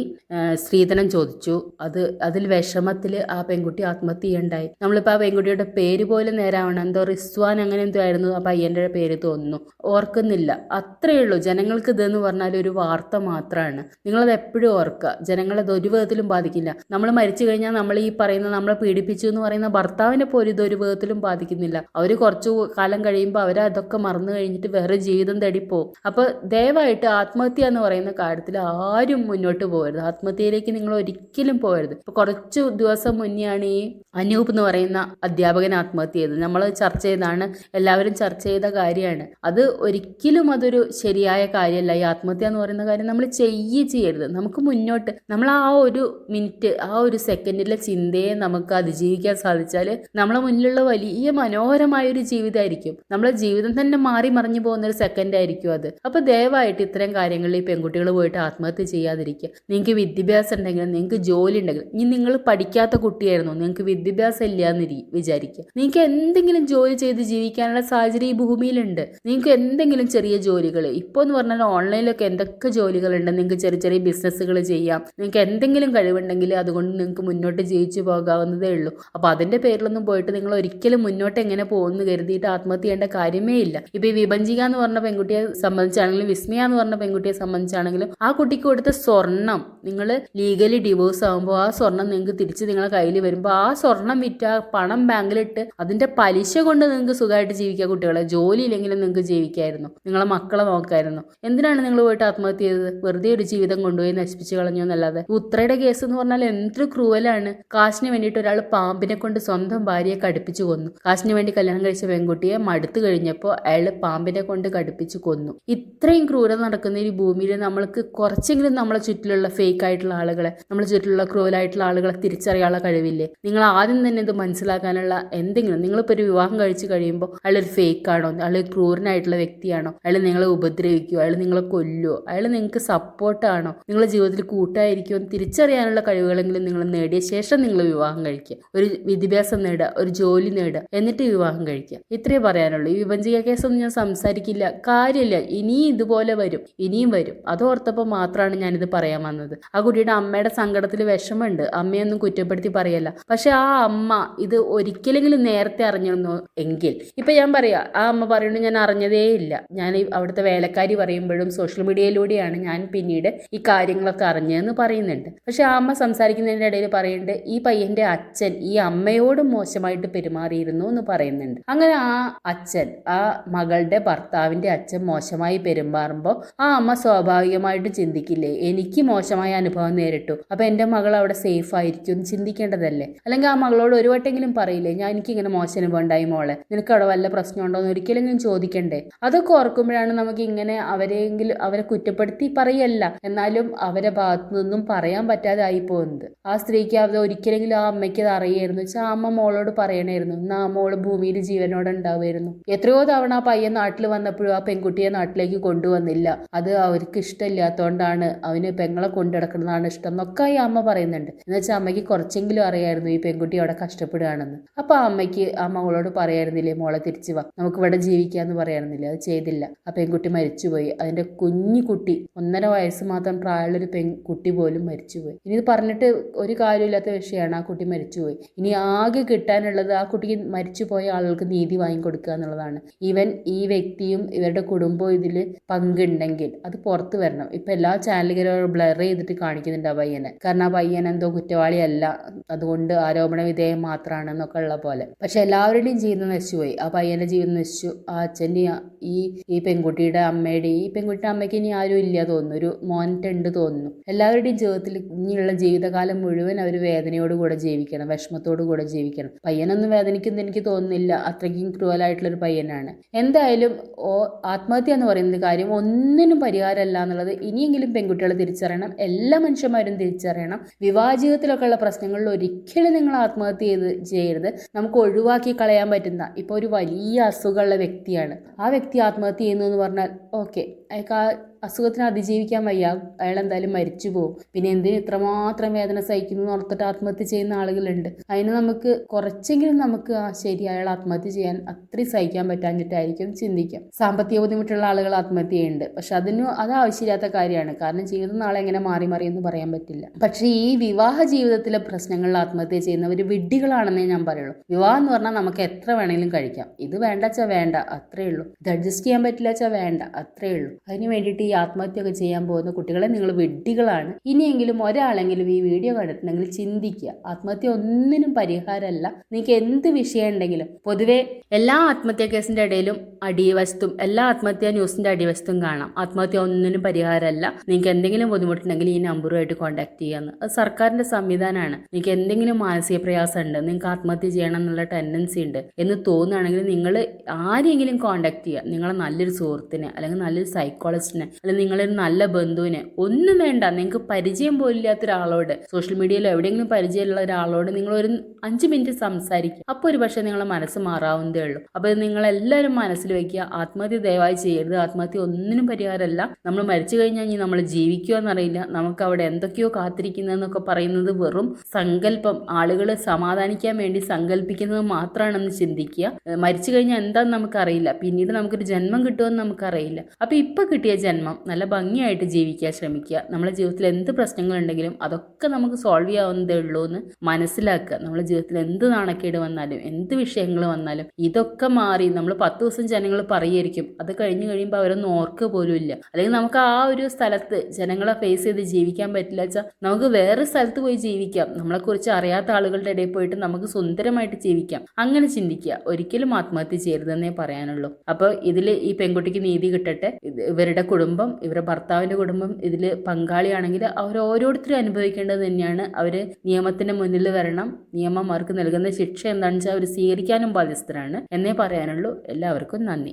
സ്ത്രീധനം ചോദിച്ചു. അത് അതിൽ വിഷമത്തിൽ ആ പെൺകുട്ടി ആത്മഹത്യ ചെയ്യേണ്ടായി. നമ്മളിപ്പോൾ ആ പെൺകുട്ടിയുടെ പേര് പോലും നേരാവണം. എന്തോ റിസ്വാൻ അങ്ങനെ എന്തോ ആയിരുന്നു. ആ പയ്യന്റെ പേര് തോന്നുന്നു. ഓർക്കുന്നില്ല. അത്രയേ ഉള്ളൂ. ജനങ്ങൾക്ക് ഇതെന്ന് പറഞ്ഞാൽ ഒരു വാർത്ത മാത്രമാണ് നിങ്ങളത് എപ്പോഴും ഓർക്കുക. ജനങ്ങളത് ഒരു വിധത്തിലും ബാധിക്കില്ല. നമ്മൾ മരിച്ചു കഴിഞ്ഞാൽ നമ്മൾ ഈ പറയുന്ന നമ്മളെ പീഡിപ്പിച്ചു എന്ന് പറയുന്ന ഭർത്താവിനെ പോലും ഇത് ഒരു വിധത്തിലും ബാധിക്കുന്നില്ല. അവർ കുറച്ചു കാലം കഴിയുമ്പോൾ അവർ അതൊക്കെ മറന്നു കഴിഞ്ഞിട്ട് വേറെ ജീവിതം തേടി പോകും അപ്പോൾ ദയവായിട്ട് ആത്മഹത്യ എന്ന് പറയുന്ന കാര്യത്തിൽ ആരും മുന്നോട്ട് പോകരുത്. ആത്മഹത്യയിലേക്ക് നിങ്ങൾ ഒരിക്കലും പോകരുത്. ഇപ്പൊ കുറച്ചു ദിവസം മുന്നെയാണ് ഈ അനൂപ് എന്ന് പറയുന്ന അധ്യാപകൻ ആത്മഹത്യ ചെയ്തത് നമ്മൾ ചർച്ച ചെയ്താണ് എല്ലാവരും ചർച്ച ചെയ്ത കാര്യമാണ്. അത് ഒരിക്കലും അതൊരു ശരിയായ കാര്യമല്ല. ഈ ആത്മഹത്യ എന്ന് പറയുന്ന കാര്യം നമ്മൾ ചെയ്യുക ചെയ്യരുത്. നമുക്ക് മുന്നോട്ട് നമ്മൾ ആ ഒരു മിനിറ്റ് ആ ഒരു സെക്കൻഡിലെ ചിന്തയെ നമുക്ക് അതിജീവിക്കാൻ സാധിച്ചാൽ നമ്മളെ മുന്നിലുള്ള വലിയ മനോഹരമായ ഒരു ജീവിതമായിരിക്കും. നമ്മളെ ജീവിതം തന്നെ മാറി മറിഞ്ഞു പോകുന്ന ഒരു സെക്കൻഡ് ആയിരിക്കും അത്. അപ്പൊ ദയവായിട്ട് ഇത്തരം കാര്യങ്ങളിൽ ഈ പെൺകുട്ടികൾ പോയിട്ട് ആത്മഹത്യ ചെയ്യാതിരിക്കുക. നിങ്ങൾക്ക് വിദ്യാഭ്യാസം ഉണ്ടെങ്കിൽ നിങ്ങൾക്ക് ജോലി ഉണ്ടെങ്കിൽ ഇനി നിങ്ങൾ പഠിക്കാത്ത കുട്ടിയായിരുന്നു നിങ്ങൾക്ക് വിദ്യാഭ്യാസം ഇല്ല എന്ന് വിചാരിക്കുക. നിങ്ങൾക്ക് എന്തെങ്കിലും ജോലി ചെയ്ത് ജീവിക്കാനുള്ള സാഹചര്യം ഈ ഭൂമിയിലുണ്ട്. നിങ്ങൾക്ക് എന്തെങ്കിലും ചെറിയ ജോലികൾ ഇപ്പോൾ എന്ന് പറഞ്ഞാൽ ഓൺലൈനിലൊക്കെ എന്തൊക്കെ ജോലികളുണ്ട്. നിങ്ങൾക്ക് ചെറിയ ചെറിയ ബിസിനസ്സുകൾ ചെയ്യാം. നിങ്ങൾക്ക് എന്തെങ്കിലും കഴിവുണ്ടെങ്കിൽ അതുകൊണ്ട് നിങ്ങൾക്ക് മുന്നോട്ട് ജീവിച്ചു പോകാവുന്നതേ ഉള്ളൂ. അപ്പോൾ അതിന്റെ പേരിലൊന്നും പോയിട്ട് നിങ്ങൾ ഒരിക്കലും മുന്നോട്ട് എങ്ങനെ പോകുന്നു കരുതിയിട്ട് ആത്മഹത്യ ചെയ്യേണ്ട കാര്യമേ ഇല്ല. ഇപ്പൊ ഈ വിഭജിക എന്ന് പറഞ്ഞ പെൺകുട്ടിയെ സംബന്ധിച്ചാണെങ്കിലും വിസ്മയ എന്ന് പറഞ്ഞ പെൺകുട്ടിയെ സംബന്ധിച്ചാണെങ്കിലും ആ കുട്ടിക്ക് കൊടുത്ത സ്വർണം നിങ്ങൾ ലീഗലി ഡിവോഴ്സ് ആകുമ്പോൾ ആ സ്വർണം നിങ്ങൾക്ക് തിരിച്ച് നിങ്ങളെ കയ്യിൽ വരുമ്പോൾ ആ സ്വർണം വിറ്റ പണം ബാങ്ക് ബാങ്കിലിട്ട് അതിന്റെ പലിശ കൊണ്ട് നിങ്ങൾക്ക് സുഖമായിട്ട് ജീവിക്കാം കുട്ടികളെ. ജോലി ഇല്ലെങ്കിലും നിങ്ങൾക്ക് ജീവിക്കായിരുന്നു. നിങ്ങളെ മക്കളെ നോക്കായിരുന്നു. എന്തിനാണ് നിങ്ങൾ പോയിട്ട് ആത്മഹത്യ ചെയ്തത്? വെറുതെ ഒരു ജീവിതം കൊണ്ടുപോയി നശിപ്പിച്ചു കളഞ്ഞു എന്നല്ലാതെ. ഉത്രയുടെ കേസ് എന്ന് പറഞ്ഞാൽ എന്തൊരു ക്രൂവലാണ്. കാശിന് വേണ്ടിയിട്ട് ഒരാൾ പാമ്പിനെ കൊണ്ട് സ്വന്തം ഭാര്യയെ കടുപ്പിച്ചു കൊന്നു. കാശിന് വേണ്ടി കല്യാണം കഴിച്ച പെൺകുട്ടിയെ മടുത്തു കഴിഞ്ഞപ്പോൾ അയാൾ പാമ്പിനെ കൊണ്ട് കടുപ്പിച്ചു കൊന്നു. ഇത്രയും ക്രൂരം നടക്കുന്ന ഈ ഭൂമിയിൽ നമ്മൾക്ക് കുറച്ചെങ്കിലും നമ്മളെ ചുറ്റിലുള്ള ഫേക്ക് ആയിട്ടുള്ള ആളുകളെ നമ്മളെ ചുറ്റിലുള്ള ക്രൂവലായിട്ടുള്ള ആളുകളെ തിരിച്ചറിയാനുള്ള കഴിവില്ലേ? നിങ്ങൾ ആദ്യം തന്നെ ഇത് മനസ്സിലാക്കാനുള്ള എന്തെങ്കിലും നിങ്ങളിപ്പോൾ ഒരു വിവാഹം കഴിച്ച് കഴിയുമ്പോൾ അയാളൊരു ഫേക്ക് ആണോ അയാൾ ക്രൂരനായിട്ടുള്ള വ്യക്തിയാണോ? അയാൾ നിങ്ങളെ ഉപദ്രവിക്കുമോ അയാൾ നിങ്ങളെ കൊല്ലുമോ അയാൾ നിങ്ങൾക്ക് സപ്പോർട്ടാണോ? നിങ്ങളുടെ ജീവിതത്തിൽ കൂട്ടായിരിക്കുമോ എന്ന് തിരിച്ചറിയാനുള്ള കഴിവുകളെങ്കിലും നിങ്ങൾ നേടിയ ശേഷം നിങ്ങൾ വിവാഹം കഴിക്കുക. ഒരു വിദ്യാഭ്യാസം നേടുക ഒരു ജോലി നേടുക എന്നിട്ട് വിവാഹം കഴിക്കുക. ഇത്രേ പറയാനുള്ളൂ. ഈ വിഭജിക കേസൊന്നും ഞാൻ സംസാരിക്കില്ല. കാര്യമില്ല. ഇനിയും ഇതുപോലെ വരും. ഇനിയും വരും. അത് ഓർത്തപ്പോൾ മാത്രമാണ് ഞാനിത് പറയാൻ വന്നത്. ആ കുട്ടിയുടെ അമ്മയുടെ സങ്കടത്തിൽ വിഷമമുണ്ട്. അമ്മയൊന്നും കുറ്റപ്പെടുത്തി പറയല്ല. പക്ഷെ ആ അമ്മ ഇത് ഒരിക്കലെങ്കിലും നേരത്തെ അറിഞ്ഞിരുന്നു? എങ്കിൽ. ഇപ്പൊ ഞാൻ പറയാ ആ അമ്മ പറയുന്നത് ഞാൻ അറിഞ്ഞതേ ഇല്ല. ഞാൻ അവിടുത്തെ വേലക്കാരി പറയുമ്പോഴും സോഷ്യൽ മീഡിയയിലൂടെയാണ് ഞാൻ പിന്നീട് ഈ കാര്യങ്ങളൊക്കെ അറിഞ്ഞതെന്ന് പറയുന്നുണ്ട്. പക്ഷെ ആ അമ്മ സംസാരിക്കുന്നതിന്റെ ഇടയിൽ പറയുന്നുണ്ട് ഈ പയ്യന്റെ അച്ഛൻ ഈ അമ്മയോട് മോശമായിട്ട് പെരുമാറിയിരുന്നു എന്ന് പറയുന്നുണ്ട്. അങ്ങനെ ആ അച്ഛൻ ആ മകളുടെ ഭർത്താവിന്റെ അച്ഛൻ മോശമായി പെരുമാറുമ്പോൾ ആ അമ്മ സ്വാഭാവികമായിട്ട് ചിന്തിക്കില്ലേ? എനിക്ക് മോശമായ അനുഭവം നേരിട്ടു. അപ്പൊ എന്റെ മകൾ അവിടെ സേഫ് ആയിരിക്കും ചിന്തിക്കേണ്ടതല്ലേ? അല്ലെങ്കിൽ ആ മകളോട് ഒരു വട്ടെങ്കിലും പറയില്ലേ? ഞാൻ എനിക്ക് ഇങ്ങനെ മോശം അനുഭവം ഉണ്ടായി മോളെ. നിനക്ക് അവിടെ വല്ല പ്രശ്നമുണ്ടോ എന്ന് ഒരിക്കലും ഞാൻ ചോദിക്കണ്ടേ. അതൊക്കെ ഓർക്കുമ്പോഴാണ് നമുക്ക് ഇങ്ങനെ അവരെങ്കിലും അവരെ കുറ്റപ്പെടുത്തി പറയല്ല. എന്നാലും അവരെ ഭാഗത്തു നിന്നും പറയാൻ പറ്റാതെ ആയി പോകുന്നത്. ആ സ്ത്രീക്ക് അത് ഒരിക്കലെങ്കിലും ആ അമ്മയ്ക്ക് അത് അറിയായിരുന്നു. വെച്ചാൽ ആ അമ്മ മോളോട് പറയണമായിരുന്നു എന്നാ ആ മോൾ ഭൂമിയിൽ ജീവനോടെ ഉണ്ടാവുമായിരുന്നു എത്രയോ തവണ ആ പയ്യൻ നാട്ടിൽ വന്നപ്പോഴും ആ പെൺകുട്ടിയെ നാട്ടിലേക്ക് കൊണ്ടുവന്നില്ല. അത് അവർക്ക് ഇഷ്ടമില്ലാത്തതുകൊണ്ടാണ് അവന് പെങ്ങളെ കൊണ്ടുനടക്കുന്നതാണ് ഇഷ്ടം എന്നൊക്കെ ഈ അമ്മ പറയുന്നുണ്ട്. എന്നുവെച്ചാൽ അമ്മയ്ക്ക് കുറച്ചെങ്കിലും അറിയായിരുന്നു ഈ പെൺകുട്ടി അവിടെ കഷ്ടപ്പെടുകയാണെന്ന്. അപ്പൊ ആ അമ്മയ്ക്ക് ആ മകളോട് പറയായിരുന്നില്ലേ മോളെ തിരിച്ചു വാ. നമുക്ക് ഇവിടെ ജീവിക്കാന്ന് പറയായിരുന്നില്ല അത് ചെയ്തില്ല. ആ പെൺകുട്ടി മരിച്ചുപോയി. അതിന്റെ കുഞ്ഞു കുട്ടി ഒന്നര വയസ്സ് മാത്രം പ്രായമുള്ള ഒരു പെൺകുട്ടി പോലും മരിച്ചുപോയി. ഇനി ഇത് പറഞ്ഞിട്ട് ഒരു കാര്യമില്ലാത്ത വിഷയമാണ് ആ കുട്ടി മരിച്ചുപോയി. ഇനി ആകെ കിട്ടാനുള്ളത് ആ കുട്ടിക്ക് മരിച്ചുപോയ ആളുകൾക്ക് നീതി വാങ്ങിക്കൊടുക്കുക എന്നുള്ളതാണ്. ഈവൻ ഈ വ്യക്തിയും ഇവരുടെ കുടുംബവും ഇതിൽ പങ്കുണ്ടെങ്കിൽ അത് പുറത്തു വരണം. ഇപ്പൊ എല്ലാ ചാനലുകാരും ബ്ലർ ചെയ്തിട്ട് കാണിക്കുന്നുണ്ട് ആ പയ്യനെ. കാരണം ആ പയ്യൻ എന്തോ കുറ്റവാളിയല്ല. അതുകൊണ്ട് ആരോപണ വിധേയം മാത്രമാണ് എന്നൊക്കെ ഉള്ള പോലെ. പക്ഷെ എല്ലാവരുടെയും ജീവിതം നശിച്ചുപോയി. ആ പയ്യന്റെ ജീവിതം നശിച്ചു. ആ അച്ഛന്റെ ഈ ഈ പെൺകുട്ടിയുടെ അമ്മയുടെ ഈ പെൺകുട്ടിയുടെ അമ്മയ്ക്ക് ഇനി ആരും ഇല്ല തോന്നുന്നു. ഒരു മോനിട്ടുണ്ട് തോന്നുന്നു. എല്ലാവരുടെയും ജീവിതത്തിൽ ഇനിയുള്ള ജീവിതകാലം മുഴുവൻ അവർ വേദനയോട് കൂടെ ജീവിക്കണം വിഷമത്തോടു കൂടെ ജീവിക്കണം. പയ്യനൊന്നും വേദനിക്കുന്ന എനിക്ക് തോന്നുന്നില്ല. അത്രയ്ക്കും ക്രൂവലായിട്ടുള്ള ഒരു പയ്യനാണ്. എന്തായാലും ഓ ആത്മഹത്യ എന്ന് പറയുന്ന കാര്യം ഒന്നിനും പരിഹാരമല്ല എന്നുള്ളത് ഇനിയെങ്കിലും പെൺകുട്ടികൾ തിരിച്ചറിയണം. എല്ലാ മനുഷ്യന്മാരും തിരിച്ചറിയണം. വിവാഹ ജീവിതത്തിലൊക്കെയുള്ള പ്രശ്നങ്ങളിൽ ഒരിക്കലും നിങ്ങൾ ആത്മഹത്യ ചെയ്ത് ചെയ്യരുത്. നമുക്ക് ഒഴിവാക്കി കളയാൻ പറ്റുന്ന ഇപ്പോൾ ഒരു വലിയ അസുഖമുള്ള വ്യക്തിയാണ്. ആ വ്യക്തി ആത്മഹത്യ ചെയ്യുന്നു എന്ന് പറഞ്ഞാൽ ഓക്കെ അയാൾക്ക് ആ അസുഖത്തിന് അതിജീവിക്കാൻ വയ്യ. അയാൾ എന്തായാലും മരിച്ചു പോകും. പിന്നെ എന്തിന് ഇത്രമാത്രം വേദന സഹിക്കുന്നു ഓർത്തിട്ട് ആത്മഹത്യ ചെയ്യുന്ന ആളുകളുണ്ട്. അതിന് നമുക്ക് കുറച്ചെങ്കിലും നമുക്ക് ആ ശരി അയാൾ ആത്മഹത്യ ചെയ്യാൻ അത്രയും സഹിക്കാൻ പറ്റാഞ്ഞിട്ടായിരിക്കും ചിന്തിക്കാം സാമ്പത്തിക ബുദ്ധിമുട്ടുള്ള ആളുകൾ ആത്മഹത്യ ചെയ്യുന്നുണ്ട്. പക്ഷെ അതിന് അത് ആവശ്യമില്ലാത്ത കാര്യമാണ്. കാരണം ജീവിതം നാളെ എങ്ങനെ മാറി മാറി എന്ന് പറയാൻ പറ്റില്ല. പക്ഷേ ഈ വിവാഹ ജീവിതത്തിലെ പ്രശ്നങ്ങളിൽ ആത്മഹത്യ ചെയ്യുന്നവർ വിഡ്ഢികളാണെന്നേ ഞാൻ പറയുള്ളൂ. വിവാഹം എന്ന് പറഞ്ഞാൽ നമുക്ക് എത്ര വേണമെങ്കിലും കഴിക്കാം. ഇത് വേണ്ട വേണ്ട അത്രേ ഉള്ളൂ. ഇത് അഡ്ജസ്റ്റ് ചെയ്യാൻ പറ്റില്ല വെച്ചാൽ വേണ്ട അത്രേ ഉള്ളൂ. അതിന് വേണ്ടിയിട്ട് ഈ ആത്മഹത്യയൊക്കെ ചെയ്യാൻ പോകുന്ന കുട്ടികളെ നിങ്ങൾ വിഡ്ഢികളാണ്. ഇനിയെങ്കിലും ഒരാളെങ്കിലും ഈ വീഡിയോ കണ്ടിട്ടുണ്ടെങ്കിൽ ചിന്തിക്കുക. ആത്മഹത്യ ഒന്നിനും പരിഹാരമല്ല. നിങ്ങൾക്ക് എന്ത് വിഷയം ഉണ്ടെങ്കിലും പൊതുവെ എല്ലാ ആത്മഹത്യ കേസിന്റെ ഇടയിലും അടിവശത്തും എല്ലാ ആത്മഹത്യ ന്യൂസിന്റെ അടിവശത്തും കാണാം. ആത്മഹത്യ ഒന്നിനും പരിഹാരമല്ല. നിങ്ങൾക്ക് എന്തെങ്കിലും ബുദ്ധിമുട്ടുണ്ടെങ്കിൽ ഈ നമ്പറുമായിട്ട് കോൺടാക്ട് ചെയ്യാന്ന് അത് സർക്കാരിന്റെ സംവിധാനമാണ്. നിങ്ങൾക്ക് എന്തെങ്കിലും മാനസിക പ്രയാസം ഉണ്ട് നിങ്ങൾക്ക് ആത്മഹത്യ ചെയ്യണം എന്നുള്ള ടെൻഡൻസി ഉണ്ട് എന്ന് തോന്നുകയാണെങ്കിൽ നിങ്ങൾ ആരെങ്കിലും കോൺടാക്ട് ചെയ്യുക. നിങ്ങളെ നല്ലൊരു സുഹൃത്തിനെ അല്ലെങ്കിൽ നല്ലൊരു സൈക്കോളജിസ്റ്റിനെ അല്ലെങ്കിൽ നിങ്ങളൊരു നല്ല ബന്ധുവിനെ ഒന്നും വേണ്ട. നിങ്ങൾക്ക് പരിചയം പോലില്ലാത്ത ഒരാളോട് സോഷ്യൽ മീഡിയയിലോ എവിടെയെങ്കിലും പരിചയമുള്ള ഒരാളോട് നിങ്ങൾ ഒരു അഞ്ച് മിനിറ്റ് സംസാരിക്കുക. അപ്പോൾ ഒരു പക്ഷേ നിങ്ങളെ മനസ്സ് മാറാവുന്നതേ ഉള്ളൂ. അപ്പോൾ നിങ്ങൾ എല്ലാവരും മനസ്സിൽ വയ്ക്കുക ആത്മഹത്യ ദയവായി ചെയ്യരുത്. ആത്മഹത്യ ഒന്നിനും പരിഹാരമല്ല. നമ്മൾ മരിച്ചു കഴിഞ്ഞാൽ ഇനി നമ്മൾ ജീവിക്കുക എന്നറിയില്ല. നമുക്ക് അവിടെ എന്തൊക്കെയോ കാത്തിരിക്കുന്നതെന്നൊക്കെ പറയുന്നത് വെറും സങ്കല്പം. ആളുകൾ സമാധാനിക്കാൻ വേണ്ടി സങ്കല്പിക്കുന്നത് മാത്രമാണെന്ന് ചിന്തിക്കുക. മരിച്ചു കഴിഞ്ഞാൽ എന്താണെന്ന് നമുക്കറിയില്ല. പിന്നീട് നമുക്കൊരു ജന്മം കിട്ടുമെന്ന് നമുക്കറിയില്ല. അപ്പോൾ ഇപ്പൊ കിട്ടിയ ജന്മം നല്ല ഭംഗിയായിട്ട് ജീവിക്കാൻ ശ്രമിക്കുക. നമ്മുടെ ജീവിതത്തിൽ എന്ത് പ്രശ്നങ്ങളുണ്ടെങ്കിലും അതൊക്കെ നമുക്ക് സോൾവ് ചെയ്യാവുന്നതേ ഉള്ളൂ എന്ന് മനസ്സിലാക്കുക. നമ്മുടെ ജീവിതത്തിൽ എന്ത് നാണക്കേട് വന്നാലും എന്ത് വിഷയങ്ങൾ വന്നാലും ഇതൊക്കെ മാറി നമ്മൾ പത്ത് ദിവസം ജനങ്ങൾ പറയായിരിക്കും അത് കഴിഞ്ഞ് കഴിയുമ്പോൾ അവരൊന്നും ഓർക്കുക പോലും ഇല്ല. അല്ലെങ്കിൽ നമുക്ക് ആ ഒരു സ്ഥലത്ത് ജനങ്ങളെ ഫേസ് ചെയ്ത് ജീവിക്കാൻ പറ്റില്ല വെച്ചാൽ നമുക്ക് വേറെ സ്ഥലത്ത് പോയി ജീവിക്കാം. നമ്മളെക്കുറിച്ച് അറിയാത്ത ആളുകളുടെ ഇടയിൽ പോയിട്ട് നമുക്ക് സുന്ദരമായിട്ട് ജീവിക്കാം. അങ്ങനെ ചിന്തിക്കുക. ഒരിക്കലും ആത്മഹത്യ ചെയ്യരുതെന്നേ പറയാനുള്ളൂ. അപ്പോൾ ഇതിൽ ഈ പെൺകുട്ടിക്ക് നീതി കിട്ടട്ടെ. ഇവരുടെ കുടുംബം ഇവരുടെ ഭർത്താവിന്റെ കുടുംബം ഇതിൽ പങ്കാളിയാണെങ്കിൽ അവർ ഓരോരുത്തരും അനുഭവിക്കേണ്ടത് തന്നെയാണ്. അവർ നിയമത്തിന്റെ മുന്നിൽ വരണം. നിയമം അവർക്ക് നൽകുന്ന ശിക്ഷ എന്താണെന്ന് വെച്ചാൽ അവർ സ്വീകരിക്കാനും ബാധ്യസ്ഥരാണ്. എന്നേ പറയാനുള്ളൂ. എല്ലാവർക്കും നന്ദി.